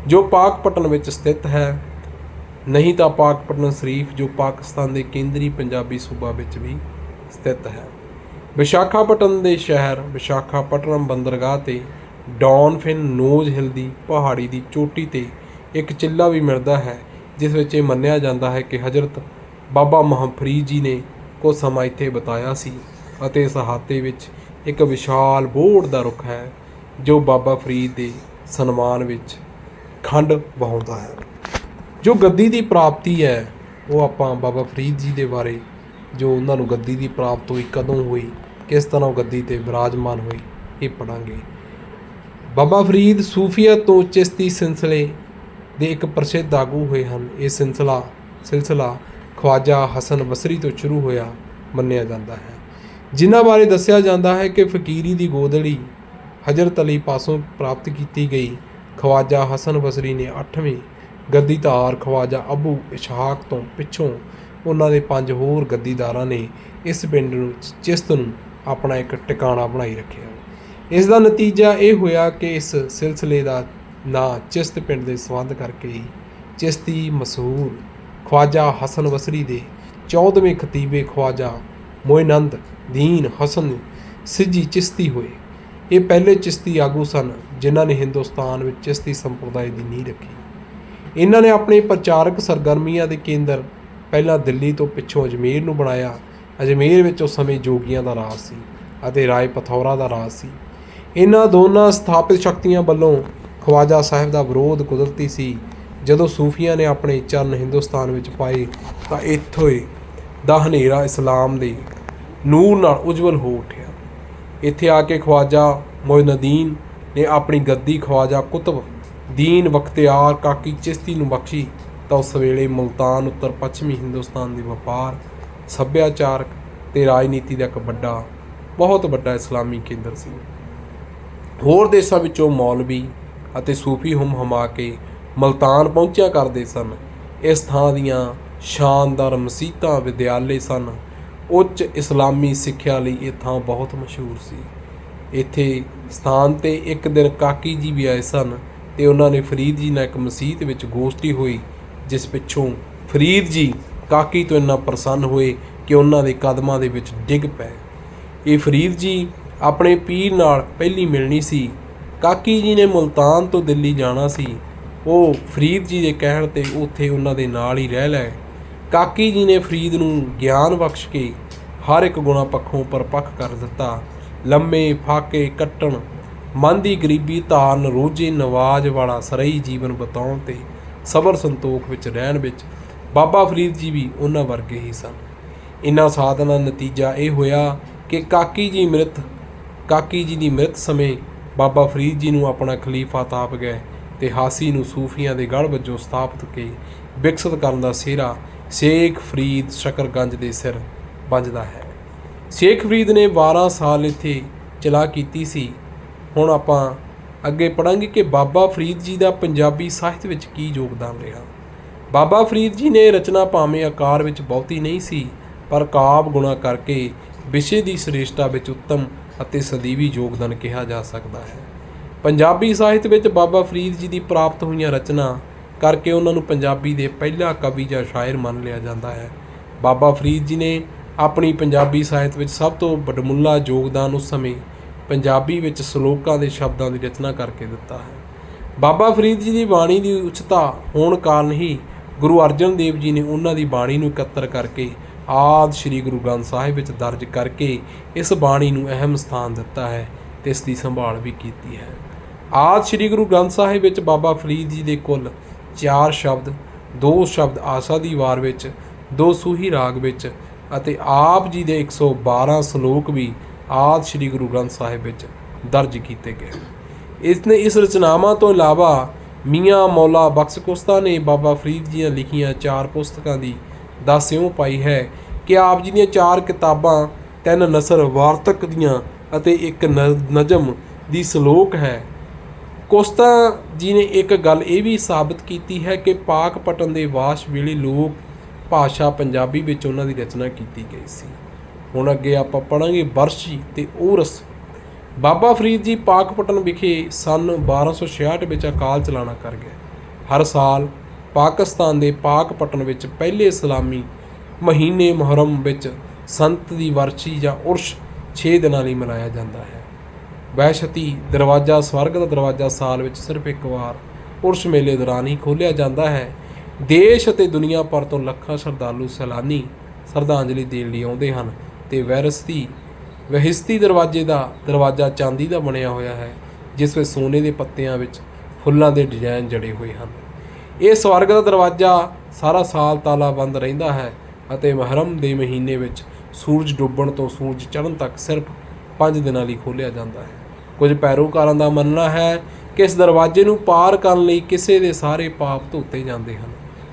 ਜੋ ਪਾਕਪਟਨ ਵਿੱਚ ਸਥਿਤ ਹੈ, ਨਹੀਂ ਤਾਂ ਪਾਕਪਟਨ ਸ਼ਰੀਫ, ਜੋ ਪਾਕਿਸਤਾਨ ਦੇ ਕੇਂਦਰੀ ਪੰਜਾਬੀ ਸੂਬਾ ਵਿੱਚ ਵੀ ਸਥਿਤ ਹੈ। ਵਿਸ਼ਾਖਾਪਟਨ ਦੇ ਸ਼ਹਿਰ ਵਿਸ਼ਾਖਾਪਟਨਮ ਬੰਦਰਗਾਹ ਤੇ ਡੌਨਫਿਨ ਨੋਜ਼ ਹਿਲ ਦੀ ਪਹਾੜੀ ਦੀ ਚੋਟੀ ਤੇ ਇੱਕ ਚਿੱਲਾ ਵੀ ਮਿਲਦਾ ਹੈ, ਜਿਸ ਵਿੱਚ ਇਹ ਮੰਨਿਆ ਜਾਂਦਾ ਹੈ ਕਿ ਹਜ਼ਰਤ ਬਾਬਾ ਮੁਹੰਮਦ ਜੀ ਨੇ ਕੁਝ ਸਮਾਂ ਇੱਥੇ ਬਿਤਾਇਆ ਸੀ ਅਤੇ ਇਸ ਅਹਾਤੇ ਵਿੱਚ ਇੱਕ ਵਿਸ਼ਾਲ ਬੋੜ ਦਾ ਰੁੱਖ ਹੈ, ਜੋ ਬਾਬਾ ਫਰੀਦ ਦੇ ਸਨਮਾਨ ਵਿੱਚ ਖੰਡ ਵਹਾਉਂਦਾ ਹੈ। ਜੋ ਗੱਦੀ ਦੀ ਪ੍ਰਾਪਤੀ ਹੈ, ਉਹ ਆਪਾਂ ਬਾਬਾ ਫਰੀਦ ਜੀ ਦੇ ਬਾਰੇ, ਜੋ ਉਹਨਾਂ ਨੂੰ ਗੱਦੀ ਦੀ ਪ੍ਰਾਪਤ ਹੋਈ, ਕਦੋਂ ਹੋਈ, ਕਿਸ ਤਰ੍ਹਾਂ ਉਹ ਗੱਦੀ ਤੇ ਵਿਰਾਜਮਾਨ ਹੋਈ, ਇਹ ਪੜਾਂਗੇ ਬਾਬਾ ਫਰੀਦ ਸੂਫੀਆ ਤੋਂ ਚਿਸ਼ਤੀ ਸਿਲਸਿਲੇ ਦੇ ਇੱਕ ਪ੍ਰਸਿੱਧ ਆਗੂ ਹੋਏ ਹਨ। ਇਹ ਸਿਲਸਿਲਾ ਸਿਲਸਿਲਾ ਖਵਾਜਾ ਹਸਨ ਬਸਰੀ ਤੋਂ ਸ਼ੁਰੂ ਹੋਇਆ, ਮੰਨਿਆ ਜਾਂਦਾ ਹੈ। ਜਿਨ੍ਹਾਂ ਬਾਰੇ ਦੱਸਿਆ ਜਾਂਦਾ ਹੈ ਕਿ ਫਕੀਰੀ ਦੀ ਗੋਦੜੀ ਹਜ਼ਰਤ ਅਲੀ ਪਾਸੋਂ ਪ੍ਰਾਪਤ ਕੀਤੀ ਗਈ। ਖਵਾਜਾ ਹਸਨ ਬਸਰੀ ਨੇ 8ਵੇਂ ਗੱਦੀਦਾਰ ਖਵਾਜਾ ਅਬੂ ਇਸ਼ਹਾਕ ਤੋਂ ਪਿੱਛੋਂ ਉਹਨਾਂ ਦੇ ਪੰਜ ਹੋਰ ਗੱਦੀਦਾਰਾਂ ਨੇ ਇਸ ਪਿੰਡ ਨੂੰ ਚਿਸ਼ਤ ਨੂੰ ਆਪਣਾ ਇੱਕ ਟਿਕਾਣਾ ਬਣਾਈ ਰੱਖਿਆ। ਇਸ ਦਾ ਨਤੀਜਾ ਇਹ ਹੋਇਆ ਕਿ ਇਸ ਸਿਲਸਿਲੇ ਦਾ ਨਾਂ ਚਿਸ਼ਤ ਪਿੰਡ ਦੇ ਸੰਬੰਧ ਕਰਕੇ ਹੀ ਚਿਸ਼ਤੀ ਮਸ਼ਹੂਰ ਖਵਾਜਾ ਹਸਨ ਬਸਰੀ ਦੇ 14ਵੇਂ ਖਤੀਬੇ ਖਵਾਜਾ ਮੋਇਨੰਦ ਦੀਨ ਹਸਨ ਸਿੱਜੀ ਚਿਸ਼ਤੀ ਹੋਏ। ਇਹ ਪਹਿਲੇ ਚਿਸ਼ਤੀ ਆਗੂ ਸਨ ਜਿਨ੍ਹਾਂ ਨੇ ਹਿੰਦੁਸਤਾਨ ਵਿੱਚ ਚਿਸ਼ਤੀ ਸੰਪਰਦਾਇ ਦੀ ਨੀਂਹ ਰੱਖੀ। ਇਹਨਾਂ ਨੇ ਆਪਣੀ ਪ੍ਰਚਾਰਕ ਸਰਗਰਮੀਆਂ ਦੇ ਕੇਂਦਰ ਪਹਿਲਾਂ ਦਿੱਲੀ ਤੋਂ ਪਿੱਛੋਂ ਅਜਮੇਰ ਨੂੰ ਬਣਾਇਆ। ਅਜਮੇਰ ਵਿੱਚ ਉਸ ਸਮੇਂ ਜੋਗੀਆਂ ਦਾ ਰਾਜ ਸੀ ਅਤੇ ਰਾਏ ਪਥੌਰਾ ਦਾ ਰਾਜ ਸੀ। ਇਹਨਾਂ ਦੋਨਾਂ ਸਥਾਪਿਤ ਸ਼ਕਤੀਆਂ ਵੱਲੋਂ ਖਵਾਜਾ ਸਾਹਿਬ ਦਾ ਵਿਰੋਧ ਕੁਦਰਤੀ ਸੀ। ਜਦੋਂ ਸੂਫੀਆਂ ਨੇ ਆਪਣੇ ਚਰਨ ਹਿੰਦੁਸਤਾਨ ਵਿੱਚ ਪਾਏ ਤਾਂ ਇੱਥੋਂ ਹੀ ਦਾ ਹਨੇਰਾ ਇਸਲਾਮ ਦੇ ਨੂਰ ਨਾਲ ਉਜਵਲ ਹੋ ਉੱਠਿਆ। ਇੱਥੇ ਆ ਕੇ ਖਵਾਜਾ ਮੋਇਨਦੀਨ ਨੇ ਆਪਣੀ ਗੱਦੀ ਖਵਾਜਾ ਕੁਤਬ ਦੀਨ ਬਖਤਿਆਰ ਕਾਕੀ ਚਿਸ਼ਤੀ ਨੂੰ ਬਖਸ਼ੀ ਤਾਂ ਉਸ ਵੇਲੇ ਮੁਲਤਾਨ ਉੱਤਰ ਪੱਛਮੀ ਹਿੰਦੁਸਤਾਨ ਦੇ ਵਪਾਰ, ਸੱਭਿਆਚਾਰਕ ਤੇ ਰਾਜਨੀਤੀ ਦਾ ਇੱਕ ਵੱਡਾ, ਬਹੁਤ ਵੱਡਾ ਇਸਲਾਮੀ ਕੇਂਦਰ ਸੀ। ਹੋਰ ਦੇਸ਼ਾਂ ਵਿੱਚੋਂ ਮੌਲਵੀ ਅਤੇ ਸੂਫੀ ਹਮ ਹਮਾ ਕੇ ਮਲਤਾਨ ਪਹੁੰਚਿਆ ਕਰਦੇ ਸਨ। ਇਸ ਥਾਂ ਦੀਆਂ ਸ਼ਾਨਦਾਰ ਮਸੀਤਾਂ, ਵਿਦਿਆਲੇ ਸਨ। ਉੱਚ ਇਸਲਾਮੀ ਸਿੱਖਿਆ ਲਈ ਇਹ ਥਾਂ ਬਹੁਤ ਮਸ਼ਹੂਰ ਸੀ। ਇੱਥੇ ਸਥਾਨ ਤੇ ਇੱਕ ਦਿਨ ਕਾਕੀ ਜੀ ਵੀ ਆਏ ਸਨ ਤੇ ਉਹਨਾਂ ਨੇ ਫਰੀਦ ਜੀ ਨਾਲ ਇੱਕ ਮਸਜਿਦ ਵਿੱਚ ਗੋਸ਼ਟੀ ਹੋਈ, ਜਿਸ ਪਿੱਛੋਂ ਫਰੀਦ ਜੀ ਕਾਕੀ ਤੋਂ ਇੰਨਾ ਪ੍ਰਸੰਨ ਹੋਏ ਕਿ ਉਹਨਾਂ ਦੇ ਕਦਮਾਂ ਦੇ ਵਿੱਚ ਡਿੱਗ ਪਏ। ਇਹ ਫਰੀਦ ਜੀ ਆਪਣੇ ਪੀਰ ਨਾਲ ਪਹਿਲੀ ਮਿਲਣੀ ਸੀ। ਕਾਕੀ ਜੀ ਨੇ ਮੁਲਤਾਨ ਤੋਂ ਦਿੱਲੀ ਜਾਣਾ ਸੀ। ਉਹ ਫਰੀਦ ਜੀ ਦੇ ਕਹਿਣ ਤੇ ਉੱਥੇ ਉਹਨਾਂ ਦੇ ਨਾਲ ਹੀ ਰਹਿ ਲਏ। ਕਾਕੀ ਜੀ ਨੇ ਫਰੀਦ ਨੂੰ ਗਿਆਨ ਬਖਸ਼ ਕੇ ਹਰ ਇੱਕ ਗੁਣਾ ਪੱਖੋਂ ਪਰਪੱਖ ਕਰ ਦਿੱਤਾ। ਲੰਮੇ ਫਾਕੇ ਕੱਟਣ ਮਨ ਦੀ ਗਰੀਬੀ ਧਾਰਨ, ਰੋਜ਼ੇ ਨਵਾਜ ਵਾਲਾ ਸਰਈ ਜੀਵਨ ਬਤਾਉਣ ਤੇ ਸਬਰ ਸੰਤੋਖ ਵਿੱਚ ਰਹਿਣ ਵਿੱਚ ਬਾਬਾ ਫਰੀਦ ਜੀ ਵੀ ਉਹਨਾਂ ਵਰਗੇ ਹੀ ਸਨ। ਇਨ੍ਹਾਂ ਸਾਧਨਾਂ ਦਾ ਨਤੀਜਾ ਇਹ ਹੋਇਆ ਕਿ ਕਾਕੀ ਜੀ ਮ੍ਰਿਤ, ਕਾਕੀ ਜੀ ਦੀ ਮ੍ਰਿਤ ਸਮੇਂ ਬਾਬਾ ਫਰੀਦ ਜੀ ਨੂੰ ਆਪਣਾ ਖਲੀਫਾ ਤਾਪ ਗਏ ਤੇ ਹਾਸੀ ਨੂੰ ਸੂਫੀਆਂ ਦੇ ਗੜ ਵਜੋਂ ਸਥਾਪਿਤ ਕੇ ਵਿਕਸਿਤ ਕਰਨ ਦਾ ਸਿਹਰਾ ਸ਼ੇਖ ਫਰੀਦ ਸ਼ਕਰਗੰਜ ਦੇ ਸਿਰ ਵੱਜਦਾ ਹੈ। ਸ਼ੇਖ ਫਰੀਦ ਨੇ 12 ਸਾਲ ਇੱਥੇ ਚਲਾ ਕੀਤੀ ਸੀ। ਹੁਣ ਆਪਾਂ ਅੱਗੇ ਪੜਾਂਗੇ ਕਿ ਬਾਬਾ ਫਰੀਦ ਜੀ ਦਾ ਪੰਜਾਬੀ ਸਾਹਿਤ ਵਿੱਚ ਕੀ ਯੋਗਦਾਨ ਰਿਹਾ। ਬਾਬਾ ਫਰੀਦ ਜੀ ਨੇ ਰਚਨਾ ਭਾਵੇਂ ਆਕਾਰ ਵਿੱਚ ਬਹੁਤੀ ਨਹੀਂ ਸੀ, ਪਰ ਕਾਵ ਗੁਣਾ ਕਰਕੇ ਵਿਸ਼ੇ ਦੀ ਸ੍ਰੇਸ਼ਟਤਾ ਵਿੱਚ ਉੱਤਮ ਅਤੇ ਸਦੀਵੀ ਯੋਗਦਾਨ ਕਿਹਾ ਜਾ ਸਕਦਾ ਹੈ। ਪੰਜਾਬੀ ਸਾਹਿਤ ਵਿੱਚ ਬਾਬਾ ਫਰੀਦ ਜੀ ਦੀ ਪ੍ਰਾਪਤ ਹੋਈਆਂ ਰਚਨਾ ਕਰਕੇ ਉਹਨਾਂ ਨੂੰ ਪੰਜਾਬੀ ਦੇ ਪਹਿਲਾ ਕਵੀ ਜਾਂ ਸ਼ਾਇਰ ਮੰਨ ਲਿਆ ਜਾਂਦਾ ਹੈ। ਬਾਬਾ ਫਰੀਦ ਜੀ ਨੇ ਆਪਣੀ ਪੰਜਾਬੀ ਸਾਹਿਤ ਵਿੱਚ ਸਭ ਤੋਂ ਵੱਡਮੁੱਲਾ ਯੋਗਦਾਨ ਉਸ ਸਮੇਂ ਪੰਜਾਬੀ ਵਿੱਚ ਸ਼ਲੋਕਾਂ ਦੇ ਸ਼ਬਦਾਂ ਦੀ ਰਚਨਾ ਕਰਕੇ ਦਿੱਤਾ ਹੈ। ਬਾਬਾ ਫਰੀਦ ਜੀ ਦੀ ਬਾਣੀ ਦੀ ਉਚਤਾ ਹੋਣ ਕਾਰਨ ਹੀ ਗੁਰੂ ਅਰਜਨ ਦੇਵ ਜੀ ਨੇ ਉਹਨਾਂ ਦੀ ਬਾਣੀ ਨੂੰ ਇਕੱਤਰ ਕਰਕੇ ਆਦ ਸ੍ਰੀ ਗੁਰੂ ਗ੍ਰੰਥ ਸਾਹਿਬ ਵਿੱਚ ਦਰਜ ਕਰਕੇ ਇਸ ਬਾਣੀ ਨੂੰ ਅਹਿਮ ਸਥਾਨ ਦਿੱਤਾ ਹੈ ਤੇ ਇਸ ਦੀ ਸੰਭਾਲ ਵੀ ਕੀਤੀ ਹੈ। ਆਦ ਸ੍ਰੀ ਗੁਰੂ ਗ੍ਰੰਥ ਸਾਹਿਬ ਵਿੱਚ ਬਾਬਾ ਫਰੀਦ ਜੀ ਦੇ ਕੁੱਲ ਚਾਰ ਸ਼ਬਦ, ਦੋ ਸ਼ਬਦ ਆਸਾ ਦੀ ਵਾਰ ਵਿੱਚ, ਦੋ ਸੂਹੀ ਰਾਗ ਵਿੱਚ ਅਤੇ ਆਪ ਜੀ ਦੇ 112 ਸ਼ਲੋਕ ਵੀ ਆਦ ਸ੍ਰੀ ਗੁਰੂ ਗ੍ਰੰਥ ਸਾਹਿਬ ਵਿੱਚ ਦਰਜ ਕੀਤੇ ਗਏ। ਇਸ ਨੇ ਇਸ ਰਚਨਾਵਾਂ ਤੋਂ ਇਲਾਵਾ ਮੀਆਂ ਮੌਲਾ ਬਖਸ਼ ਕੁਸਤਾ ਨੇ ਬਾਬਾ ਫਰੀਦ ਜੀ ਦੀਆਂ ਲਿਖੀਆਂ ਚਾਰ ਪੁਸਤਕਾਂ ਦੀ ਦੱਸ ਇਉਂ ਪਾਈ ਹੈ ਕਿ ਆਪ ਜੀ ਦੀਆਂ ਚਾਰ ਕਿਤਾਬਾਂ ਤਿੰਨ ਨਸਰ ਵਾਰਤਕ ਦੀਆਂ ਅਤੇ ਇੱਕ ਨਜ਼ਮ ਦੀ ਸ਼ਲੋਕ ਹੈ। ਕੋਸਤਾ ਜੀ ਨੇ ਇੱਕ ਗੱਲ ਇਹ ਵੀ ਸਾਬਤ ਕੀਤੀ ਹੈ ਕਿ ਪਾਕ ਪਟਨ ਦੇ ਵਾਸ ਵੇਲੇ ਲੋਕ ਭਾਸ਼ਾ ਪੰਜਾਬੀ ਵਿੱਚ ਉਹਨਾਂ ਦੀ ਰਚਨਾ ਕੀਤੀ ਗਈ ਸੀ। ਹੁਣ ਅੱਗੇ ਆਪਾਂ ਪੜਾਂਗੇ ਵਰਸ਼ੀ ਤੇ ਔਰਸ ਬਾਬਾ ਫਰੀਦ ਜੀ ਪਾਕਪਟਨ ਵਿਖੇ ਸਨ 1266 ਵਿੱਚ ਅਕਾਲ ਚਲਾਣਾ ਕਰ ਗਏ। ਹਰ ਸਾਲ ਪਾਕਿਸਤਾਨ ਦੇ ਪਾਕਪਟਨ ਵਿੱਚ ਪਹਿਲੇ ਇਸਲਾਮੀ ਮਹੀਨੇ ਮੁਹਰਮ ਵਿੱਚ ਸੰਤ ਦੀ ਵਰਸ਼ੀ ਜਾਂ ਉਰਸ਼ 6 ਦਿਨਾਂ ਲਈ ਮਨਾਇਆ ਜਾਂਦਾ ਹੈ। ਵੈਸ਼ਤੀ ਦਰਵਾਜ਼ਾ, ਸਵਰਗ ਦਾ ਦਰਵਾਜ਼ਾ ਸਾਲ ਵਿੱਚ ਸਿਰਫ ਇੱਕ ਵਾਰ ਉਰਸ ਮੇਲੇ ਦੌਰਾਨ ਹੀ ਖੋਲ੍ਹਿਆ ਜਾਂਦਾ ਹੈ। ਦੇਸ਼ ਅਤੇ ਦੁਨੀਆ ਭਰ ਤੋਂ ਲੱਖਾਂ ਸ਼ਰਧਾਲੂ ਸੈਲਾਨੀ ਸ਼ਰਧਾਂਜਲੀ ਦੇਣ ਲਈ ਆਉਂਦੇ ਹਨ ਤੇ ਵੈਰਸਤੀ, ਵਹਿਸਤੀ ਦਰਵਾਜ਼ੇ ਦਾ ਦਰਵਾਜ਼ਾ ਚਾਂਦੀ ਦਾ ਬਣਿਆ ਹੋਇਆ ਹੈ, ਜਿਸ ਵਿੱਚ ਸੋਨੇ ਦੇ ਪੱਤਿਆਂ ਵਿੱਚ ਫੁੱਲਾਂ ਦੇ ਡਿਜ਼ਾਈਨ ਜੜੇ ਹੋਏ ਹਨ। ਇਹ ਸਵਰਗ ਦਾ ਦਰਵਾਜ਼ਾ ਸਾਰਾ ਸਾਲ ਤਾਲਾਬੰਦ ਰਹਿੰਦਾ ਹੈ ਅਤੇ ਮੁਹਰਮ ਦੇ ਮਹੀਨੇ ਵਿੱਚ ਸੂਰਜ ਡੁੱਬਣ ਤੋਂ ਸੂਰਜ ਚੜ੍ਹਨ ਤੱਕ ਸਿਰਫ 5 ਦਿਨਾਂ ਲਈ ਖੋਲ੍ਹਿਆ ਜਾਂਦਾ ਹੈ। ਕੁਝ ਪੈਰੋਕਾਰਾਂ ਦਾ ਮੰਨਣਾ ਹੈ ਕਿ ਇਸ ਦਰਵਾਜ਼ੇ ਨੂੰ ਪਾਰ ਕਰਨ ਲਈ ਕਿਸੇ ਦੇ ਸਾਰੇ ਪਾਪ ਧੋਤੇ ਜਾਂਦੇ ਹਨ।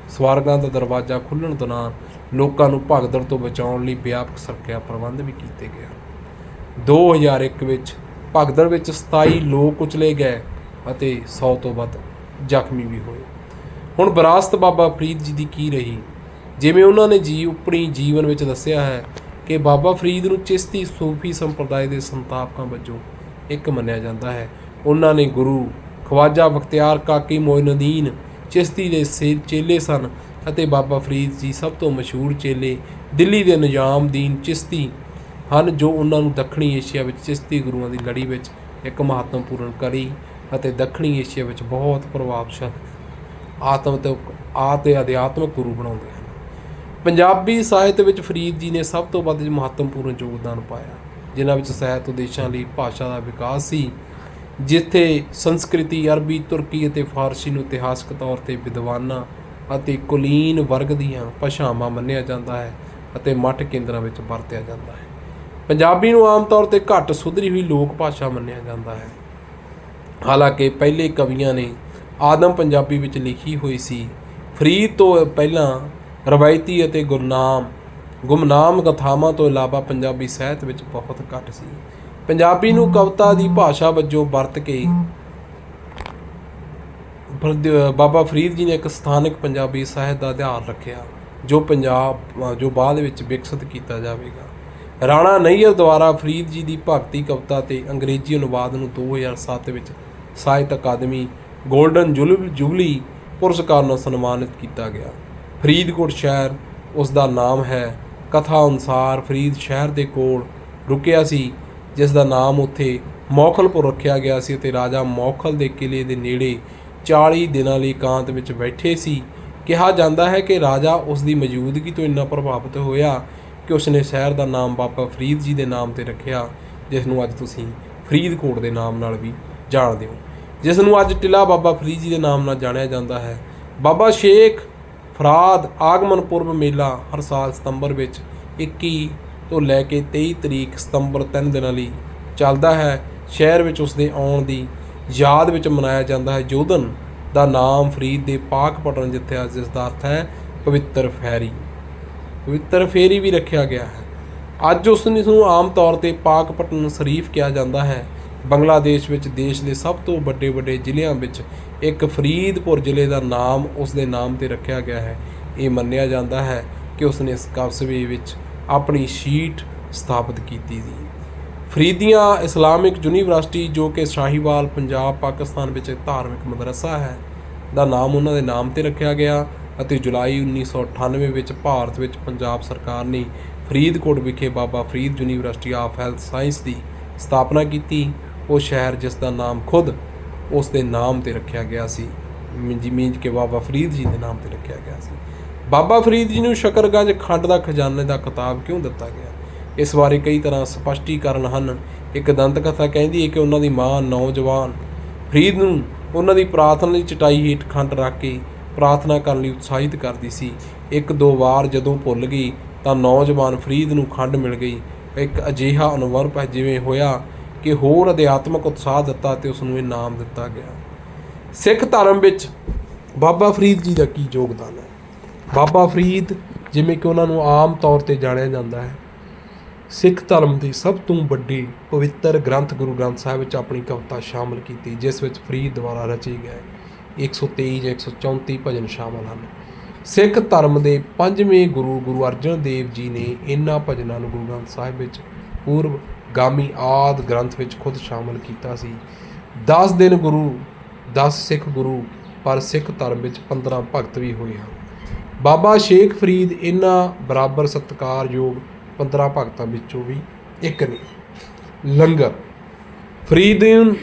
ਸਵਰਗਾਂ ਦਾ ਦਰਵਾਜ਼ਾ ਖੁੱਲਣ ਦੌਰਾਨ ਲੋਕਾਂ ਨੂੰ ਭਗਦੜ ਤੋਂ ਬਚਾਉਣ ਲਈ ਵਿਆਪਕ ਸੁਰੱਖਿਆ ਪ੍ਰਬੰਧ ਵੀ ਕੀਤੇ ਗਏ ਹਨ। 2001 ਵਿੱਚ ਭਗਦੜ ਵਿੱਚ 27 ਲੋਕ ਕੁਚਲੇ ਗਏ ਅਤੇ 100 ਤੋਂ ਵੱਧ ਜ਼ਖਮੀ ਵੀ ਹੋਏ। ਹੁਣ ਵਿਰਾਸਤ ਬਾਬਾ ਫਰੀਦ ਜੀ ਦੀ ਕੀ ਰਹੀ? ਜਿਵੇਂ ਉਹਨਾਂ ਨੇ ਜੀ ਆਪਣੀ ਜੀਵਨ ਵਿੱਚ ਦੱਸਿਆ ਹੈ ਕਿ ਬਾਬਾ ਫਰੀਦ ਨੂੰ ਚਿਸ਼ਤੀ ਸੂਫੀ ਸੰਪਰਦਾਇ ਦੇ ਸੰਤਾਪਕਾਂ ਵਜੋਂ ਇੱਕ ਮੰਨਿਆ ਜਾਂਦਾ ਹੈ। ਉਹਨਾਂ ਨੇ ਗੁਰੂ ਖਵਾਜਾ ਬਖਤਿਆਰ ਕਾਕੀ ਮੋਇਨਦੀਨ ਚਿਸ਼ਤੀ ਦੇ ਸੇ ਚੇਲੇ ਸਨ ਅਤੇ ਬਾਬਾ ਫਰੀਦ ਜੀ ਸਭ ਤੋਂ ਮਸ਼ਹੂਰ ਚੇਲੇ ਦਿੱਲੀ ਦੇ ਨਿਜ਼ਾਮਦੀਨ ਚਿਸ਼ਤੀ ਹਨ, ਜੋ ਉਹਨਾਂ ਨੂੰ ਦੱਖਣੀ ਏਸ਼ੀਆ ਵਿੱਚ ਚਿਸ਼ਤੀ ਗੁਰੂਆਂ ਦੀ ਲੜੀ ਵਿੱਚ ਇੱਕ ਮਹੱਤਵਪੂਰਨ ਕੜੀ ਅਤੇ ਦੱਖਣੀ ਏਸ਼ੀਆ ਵਿੱਚ ਬਹੁਤ ਪ੍ਰਭਾਵਸ਼ਾਲੀ ਆਤਮ ਤੇ ਆ ਤੇ ਅਧਿਆਤਮਕ ਗੁਰੂ ਬਣਾਉਂਦੇ ਹਨ। ਪੰਜਾਬੀ ਸਾਹਿਤ ਵਿੱਚ ਫਰੀਦ ਜੀ ਨੇ ਸਭ ਤੋਂ ਵੱਧ ਮਹੱਤਵਪੂਰਨ ਯੋਗਦਾਨ ਪਾਇਆ। ਜਿਨ੍ਹਾਂ ਵਿੱਚ ਸਾਹਿਤ ਉਦੇਸ਼ਾਂ ਲਈ ਭਾਸ਼ਾ ਦਾ ਵਿਕਾਸ ਸੀ, ਜਿੱਥੇ ਸੰਸਕ੍ਰਿਤੀ, ਅਰਬੀ, ਤੁਰਕੀ ਅਤੇ ਫਾਰਸੀ ਨੂੰ ਇਤਿਹਾਸਕ ਤੌਰ ਤੇ ਵਿਦਵਾਨਾਂ ਅਤੇ ਕੁਲੀਨ ਵਰਗ ਦੀਆਂ ਭਾਸ਼ਾਵਾਂ ਮੰਨਿਆ ਜਾਂਦਾ ਹੈ ਅਤੇ ਮੱਠ ਕੇਂਦਰਾਂ ਵਿੱਚ ਵਰਤਿਆ ਜਾਂਦਾ ਹੈ। ਪੰਜਾਬੀ ਨੂੰ ਆਮ ਤੌਰ ਤੇ ਘੱਟ ਸੁਧਰੀ ਹੋਈ ਲੋਕ ਭਾਸ਼ਾ ਮੰਨਿਆ ਜਾਂਦਾ ਹੈ। ਹਾਲਾਂਕਿ ਪਹਿਲੇ ਕਵੀਆਂ ਨੇ ਆਦਮ ਪੰਜਾਬੀ ਵਿੱਚ ਲਿਖੀ ਹੋਈ ਸੀ, ਫਰੀਦ ਤੋਂ ਪਹਿਲਾਂ ਰਵਾਇਤੀ ਅਤੇ ਗੁਰਨਾਮ ਗੁਮਨਾਮ ਕਥਾਵਾਂ ਤੋਂ ਇਲਾਵਾ ਪੰਜਾਬੀ ਸਾਹਿਤ ਵਿੱਚ ਬਹੁਤ ਘੱਟ ਸੀ। ਪੰਜਾਬੀ ਨੂੰ ਕਵਿਤਾ ਦੀ ਭਾਸ਼ਾ ਵਜੋਂ ਵਰਤ ਕੇ ਫਰਦ- ਬਾਬਾ ਫਰੀਦ ਜੀ ਨੇ ਇੱਕ ਸਥਾਨਕ ਪੰਜਾਬੀ ਸਾਹਿਤ ਦਾ ਅਧਿਆਨ ਰੱਖਿਆ, ਜੋ ਪੰਜਾਬ ਜੋ ਬਾਅਦ ਵਿੱਚ ਵਿਕਸਿਤ ਕੀਤਾ ਜਾਵੇਗਾ। ਰਾਣਾ ਨਈਅਰ ਦੁਆਰਾ ਫਰੀਦ ਜੀ ਦੀ ਭਗਤੀ ਕਵਿਤਾ ਤੇ ਅੰਗਰੇਜ਼ੀ ਅਨੁਵਾਦ ਨੂੰ 2007 ਵਿੱਚ ਸਾਹਿਤ ਅਕਾਦਮੀ 골ਡਨ ਜੁਬਲੀ ਜੁਬਲੀ ਪੁਰਸਕਾਰ ਨਾਲ ਸਨਮਾਨਿਤ ਕੀਤਾ ਗਿਆ। ਫਰੀਦਕੋਟ ਸ਼ਹਿਰ ਉਸ ਦਾ ਨਾਮ ਹੈ ਕਥਾ ਅਨੁਸਾਰ ਫਰੀਦ ਸ਼ਹਿਰ ਦੇ ਕੋਲ ਰੁਕਿਆ ਸੀ, ਜਿਸ ਦਾ ਨਾਮ ਉੱਥੇ ਮੌਖਲਪੁਰ ਰੱਖਿਆ ਗਿਆ ਸੀ ਅਤੇ ਰਾਜਾ ਮੌਖਲ ਦੇ ਕਿਲੇ ਦੇ ਨੇੜੇ 40 ਦਿਨਾਂ ਲਈ ਇਕਾਂਤ ਵਿੱਚ ਬੈਠੇ ਸੀ। ਕਿਹਾ ਜਾਂਦਾ ਹੈ ਕਿ ਰਾਜਾ ਉਸ ਦੀ ਮੌਜੂਦਗੀ ਤੋਂ ਇੰਨਾ ਪ੍ਰਭਾਵਿਤ ਹੋਇਆ ਕਿ ਉਸਨੇ ਸ਼ਹਿਰ ਦਾ ਨਾਮ ਬਾਬਾ ਫਰੀਦ ਜੀ ਦੇ ਨਾਮ ਤੇ ਰੱਖਿਆ, ਜਿਸ ਨੂੰ ਅੱਜ ਤੁਸੀਂ ਫਰੀਦਕੋਟ ਦੇ ਨਾਮ ਨਾਲ ਵੀ ਜਾਣਦੇ ਹੋ। ਜਿਸ ਨੂੰ ਅੱਜ ਟਿਲਾ ਬਾਬਾ ਫਰੀਦ ਜੀ ਦੇ ਨਾਮ ਨਾਲ ਜਾਣਿਆ ਜਾਂਦਾ ਹੈ। ਬਾਬਾ ਸ਼ੇਖ ਫਰਾਦ ਆਗਮਨ ਪੁਰਬ ਮੇਲਾ ਹਰ ਸਾਲ ਸਤੰਬਰ ਵਿੱਚ 21 ਤੋਂ ਲੈ ਕੇ 23 ਤਰੀਕ ਸਤੰਬਰ ਤਿੰਨ ਦਿਨਾਂ ਲਈ ਚੱਲਦਾ ਹੈ। ਸ਼ਹਿਰ ਵਿੱਚ ਉਸ ਦੇ ਆਉਣ ਦੀ ਯਾਦ ਵਿੱਚ ਮਨਾਇਆ ਜਾਂਦਾ ਹੈ। ਜੋਧਨ ਦਾ ਨਾਮ ਫਰੀਦ ਦੇ ਪਾਕ ਪਟਨ ਜਿੱਥੇ ਅੱਜ ਜਿਸ ਦਾ ਅਰਥ ਹੈ ਪਵਿੱਤਰ ਫੈਰੀ। ਪਵਿੱਤਰ ਫੇਰੀ ਵੀ ਰੱਖਿਆ ਗਿਆ ਹੈ। ਅੱਜ ਉਸ ਨੂੰ ਆਮ ਤੌਰ ਤੇ ਪਾਕ ਪਾਕਪਟਨ ਸ਼ਰੀਫ ਕਿਹਾ ਜਾਂਦਾ ਹੈ। ਬੰਗਲਾਦੇਸ਼ ਵਿੱਚ ਦੇਸ਼ ਦੇ ਸਭ ਤੋਂ ਵੱਡੇ ਵੱਡੇ ਜ਼ਿਲ੍ਹਿਆਂ ਵਿੱਚ ਇੱਕ ਫਰੀਦਪੁਰ ਜ਼ਿਲ੍ਹੇ ਦਾ ਨਾਮ ਉਸ ਦੇ ਨਾਮ ਤੇ ਰੱਖਿਆ ਗਿਆ ਹੈ। ਇਹ ਮੰਨਿਆ ਜਾਂਦਾ ਹੈ ਕਿ ਉਸ ਨੇ ਇਸ ਕਸਬੇ ਵਿੱਚ ਆਪਣੀ ਸ਼ੀਟ ਸਥਾਪਿਤ ਕੀਤੀ ਸੀ। ਫਰੀਦੀਆਂ ਇਸਲਾਮਿਕ ਯੂਨੀਵਰਸਿਟੀ ਜੋ ਕਿ ਸ਼ਾਹੀਵਾਲ, ਪੰਜਾਬ, ਪਾਕਿਸਤਾਨ ਵਿੱਚ ਇੱਕ ਧਾਰਮਿਕ ਮਦਰਸਾ ਹੈ, ਦਾ ਨਾਮ ਉਹਨਾਂ ਦੇ ਨਾਮ ਤੇ ਰੱਖਿਆ ਗਿਆ ਅਤੇ ਜੁਲਾਈ 1998 ਵਿੱਚ ਭਾਰਤ ਵਿੱਚ ਪੰਜਾਬ ਸਰਕਾਰ ਨੇ ਫਰੀਦਕੋਟ ਵਿਖੇ Baba Farid university of health science ਦੀ ਸਥਾਪਨਾ ਕੀਤੀ। ਉਹ ਸ਼ਹਿਰ ਜਿਸ ਦਾ ਨਾਮ ਖੁਦ ਉਸ ਦੇ ਨਾਮ ਤੇ ਰੱਖਿਆ ਗਿਆ ਸੀ, ਮਿੰਜੀ ਕਿ ਬਾਬਾ ਫਰੀਦ ਜੀ ਦੇ ਨਾਮ ਤੇ ਰੱਖਿਆ ਗਿਆ ਸੀ। ਬਾਬਾ ਫਰੀਦ ਜੀ ਨੂੰ ਸ਼ਕਰਗੰਜ ਖੰਡ ਦਾ ਖਜ਼ਾਨੇ ਦਾ ਖਿਤਾਬ ਕਿਉਂ ਦਿੱਤਾ ਗਿਆ? ਇਸ ਬਾਰੇ ਕਈ ਤਰ੍ਹਾਂ ਸਪਸ਼ਟੀਕਰਨ ਹਨ। ਇੱਕ ਦੰਤ ਕਥਾ ਕਹਿੰਦੀ ਹੈ ਕਿ ਉਹਨਾਂ ਦੀ ਮਾਂ ਨੌਜਵਾਨ ਫਰੀਦ ਨੂੰ ਉਹਨਾਂ ਦੀ ਪ੍ਰਾਰਥਨਾ ਦੀ ਚਟਾਈ ਹੇਠ ਖੰਡ ਰੱਖ ਕੇ ਪ੍ਰਾਰਥਨਾ ਕਰਨ ਲਈ ਉਤਸ਼ਾਹਿਤ ਕਰਦੀ ਸੀ। ਇੱਕ ਦੋ ਵਾਰ ਜਦੋਂ ਭੁੱਲ ਗਈ ਤਾਂ ਨੌਜਵਾਨ ਫਰੀਦ ਨੂੰ ਖੰਡ ਮਿਲ ਗਈ। ਇੱਕ ਅਜੀਹਾ ਅਨੁਭਵ ਹੈ ਜਿਵੇਂ ਹੋਇਆ ਕਿ ਹੋਰ ਅਧਿਆਤਮਕ ਉਤਸ਼ਾਹ ਦਿੱਤਾ ਤੇ ਉਸ ਨੂੰ ਇਹ ਨਾਮ ਦਿੱਤਾ ਗਿਆ। ਸਿੱਖ ਧਰਮ ਵਿੱਚ ਬਾਬਾ ਫਰੀਦ ਜੀ ਦਾ ਕੀ ਯੋਗਦਾਨ ਹੈ? ਬਾਬਾ ਫਰੀਦ ਜਿਵੇਂ ਕਿ ਉਹਨਾਂ ਨੂੰ ਆਮ ਤੌਰ ਤੇ ਜਾਣਿਆ ਜਾਂਦਾ ਹੈ, ਸਿੱਖ ਧਰਮ ਦੀ ਸਭ ਤੋਂ ਵੱਡੀ ਪਵਿੱਤਰ ਗ੍ਰੰਥ ਗੁਰੂ ਗ੍ਰੰਥ ਸਾਹਿਬ ਵਿੱਚ ਆਪਣੀ ਕਵਿਤਾ ਸ਼ਾਮਲ ਕੀਤੀ, ਜਿਸ ਵਿੱਚ ਫਰੀਦ ਦੁਆਰਾ ਰਚੇ ਗਏ 123 ਜਾਂ 134 ਭਜਨ ਸ਼ਾਮਲ ਹਨ। ਸਿੱਖ ਧਰਮ ਦੇ ਪੰਜਵੇਂ ਗੁਰੂ ਗੁਰੂ ਅਰਜਨ ਦੇਵ ਜੀ ਨੇ ਇਹਨਾਂ ਭਜਨਾਂ ਨੂੰ ਗੁਰੂ ਗ੍ਰੰਥ ਸਾਹਿਬ ਵਿੱਚ ਪੂਰਵ ਗਾਮੀ ਆਦ ਗ੍ਰੰਥ ਵਿੱਚ ਖੁਦ ਸ਼ਾਮਲ ਕੀਤਾ ਸੀ। 10 ਦਿਨ ਗੁਰੂ 10 ਸਿੱਖ ਗੁਰੂ, ਪਰ ਸਿੱਖ ਧਰਮ ਵਿੱਚ 15 ਭਗਤ ਵੀ ਹੋਏ ਹਨ। ਬਾਬਾ ਸ਼ੇਖ ਫਰੀਦ ਇਹਨਾਂ ਬਰਾਬਰ ਸਤਿਕਾਰਯੋਗ 15 ਭਗਤਾਂ ਵਿੱਚੋਂ ਵੀ ਇੱਕ ਨੇ। ਲੰਗਰ। ਫਰੀਦੀਨ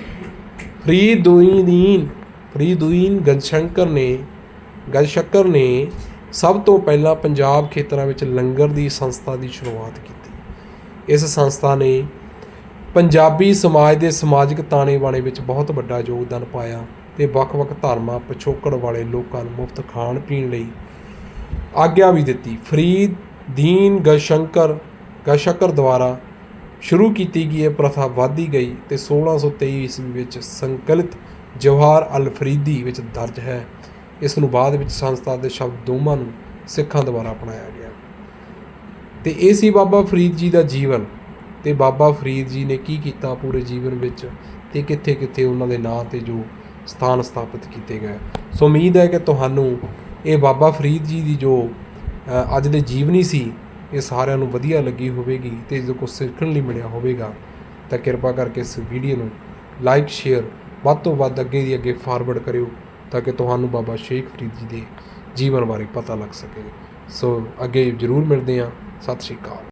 ਫਰੀਦੁਈਨ ਫਰੀਦੁਈਨ ਗਜਸ਼ੰਕਰ ਨੇ ਗਜਸ਼ੰਕਰ ਨੇ ਸਭ ਤੋਂ ਪਹਿਲਾਂ ਪੰਜਾਬ ਖੇਤਰਾਂ ਵਿੱਚ ਲੰਗਰ ਦੀ ਸੰਸਥਾ ਦੀ ਸ਼ੁਰੂਆਤ ਕੀਤੀ। ਇਸ ਸੰਸਥਾ ਨੇ ਪੰਜਾਬੀ ਸਮਾਜ ਦੇ ਸਮਾਜਿਕ ਤਾਣੇ ਬਾਣੇ ਵਿੱਚ ਬਹੁਤ ਵੱਡਾ ਯੋਗਦਾਨ ਪਾਇਆ ਤੇ ਵੱਖ-ਵੱਖ ਧਰਮਾਂ ਪਿਛੋਕੜ ਵਾਲੇ ਲੋਕਾਂ ਨੂੰ ਮੁਫਤ ਖਾਣ ਪੀਣ ਲਈ ਆਗਿਆ ਵੀ ਦਿੱਤੀ। ਫਰੀਦ ਦੀਨ ਗਸ਼ੰਕਰ ਗਸ਼ਕਰ ਦੁਆਰਾ ਸ਼ੁਰੂ ਕੀਤੀ ਗਈ ਇਹ ਪ੍ਰਥਾ ਵਧਦੀ ਗਈ ਤੇ 1623 ਈਸਵੀ ਵਿੱਚ ਸੰਕਲਿਤ ਜਵਾਹਰ ਅਲ ਫਰੀਦੀ ਵਿੱਚ ਦਰਜ ਹੈ। ਇਸ ਨੂੰ ਬਾਅਦ ਵਿੱਚ ਸੰਸਥਾ ਦੇ ਸ਼ਬਦ ਦੋਵਾਂ ਨੂੰ ਸਿੱਖਾਂ ਦੁਆਰਾ ਅਪਣਾਇਆ ਗਿਆ। ਤੇ ਇਹ ਸੀ ਬਾਬਾ ਫਰੀਦ ਜੀ ਦਾ ਜੀਵਨ। ਤੇ ਬਾਬਾ ਫਰੀਦ ਜੀ ਨੇ ਕੀ ਕੀਤਾ ਪੂਰੇ ਜੀਵਨ ਵਿੱਚ ਤੇ ਕਿੱਥੇ ਕਿੱਥੇ ਉਹਨਾਂ ਦੇ ਨਾਂ ਤੇ ਜੋ ਸਥਾਨ ਸਥਾਪਿਤ ਕੀਤੇ ਗਏ। ਸੋ ਉਮੀਦ ਹੈ ਕਿ ਤੁਹਾਨੂੰ ਇਹ ਬਾਬਾ ਫਰੀਦ ਜੀ ਦੀ ਜੋ ਅੱਜ ਦੇ ਜੀਵਨੀ ਸੀ, ਇਹ ਸਾਰਿਆਂ ਨੂੰ ਵਧੀਆ ਲੱਗੀ ਹੋਵੇਗੀ ਤੇ ਜੋ ਕੁਝ ਸਿੱਖਣ ਲਈ ਮਿਲਿਆ ਹੋਵੇਗਾ। ਤਾਂ ਕਿਰਪਾ ਕਰਕੇ ਇਸ ਵੀਡੀਓ ਨੂੰ ਲਾਈਕ, ਸ਼ੇਅਰ, ਵੱਧ ਤੋਂ ਵੱਧ ਅੱਗੇ ਦੀ ਅੱਗੇ ਫਾਰਵਰਡ ਕਰਿਓ ਤਾਂ ਕਿ ਤੁਹਾਨੂੰ ਬਾਬਾ ਸ਼ੇਖ ਫਰੀਦ ਜੀ ਦੇ ਜੀਵਨ ਬਾਰੇ ਪਤਾ ਲੱਗ ਸਕੇ। ਸੋ ਅੱਗੇ ਜ਼ਰੂਰ ਮਿਲਦੇ ਹਾਂ। ਸਤਿ ਸ਼੍ਰੀ ਅਕਾਲ।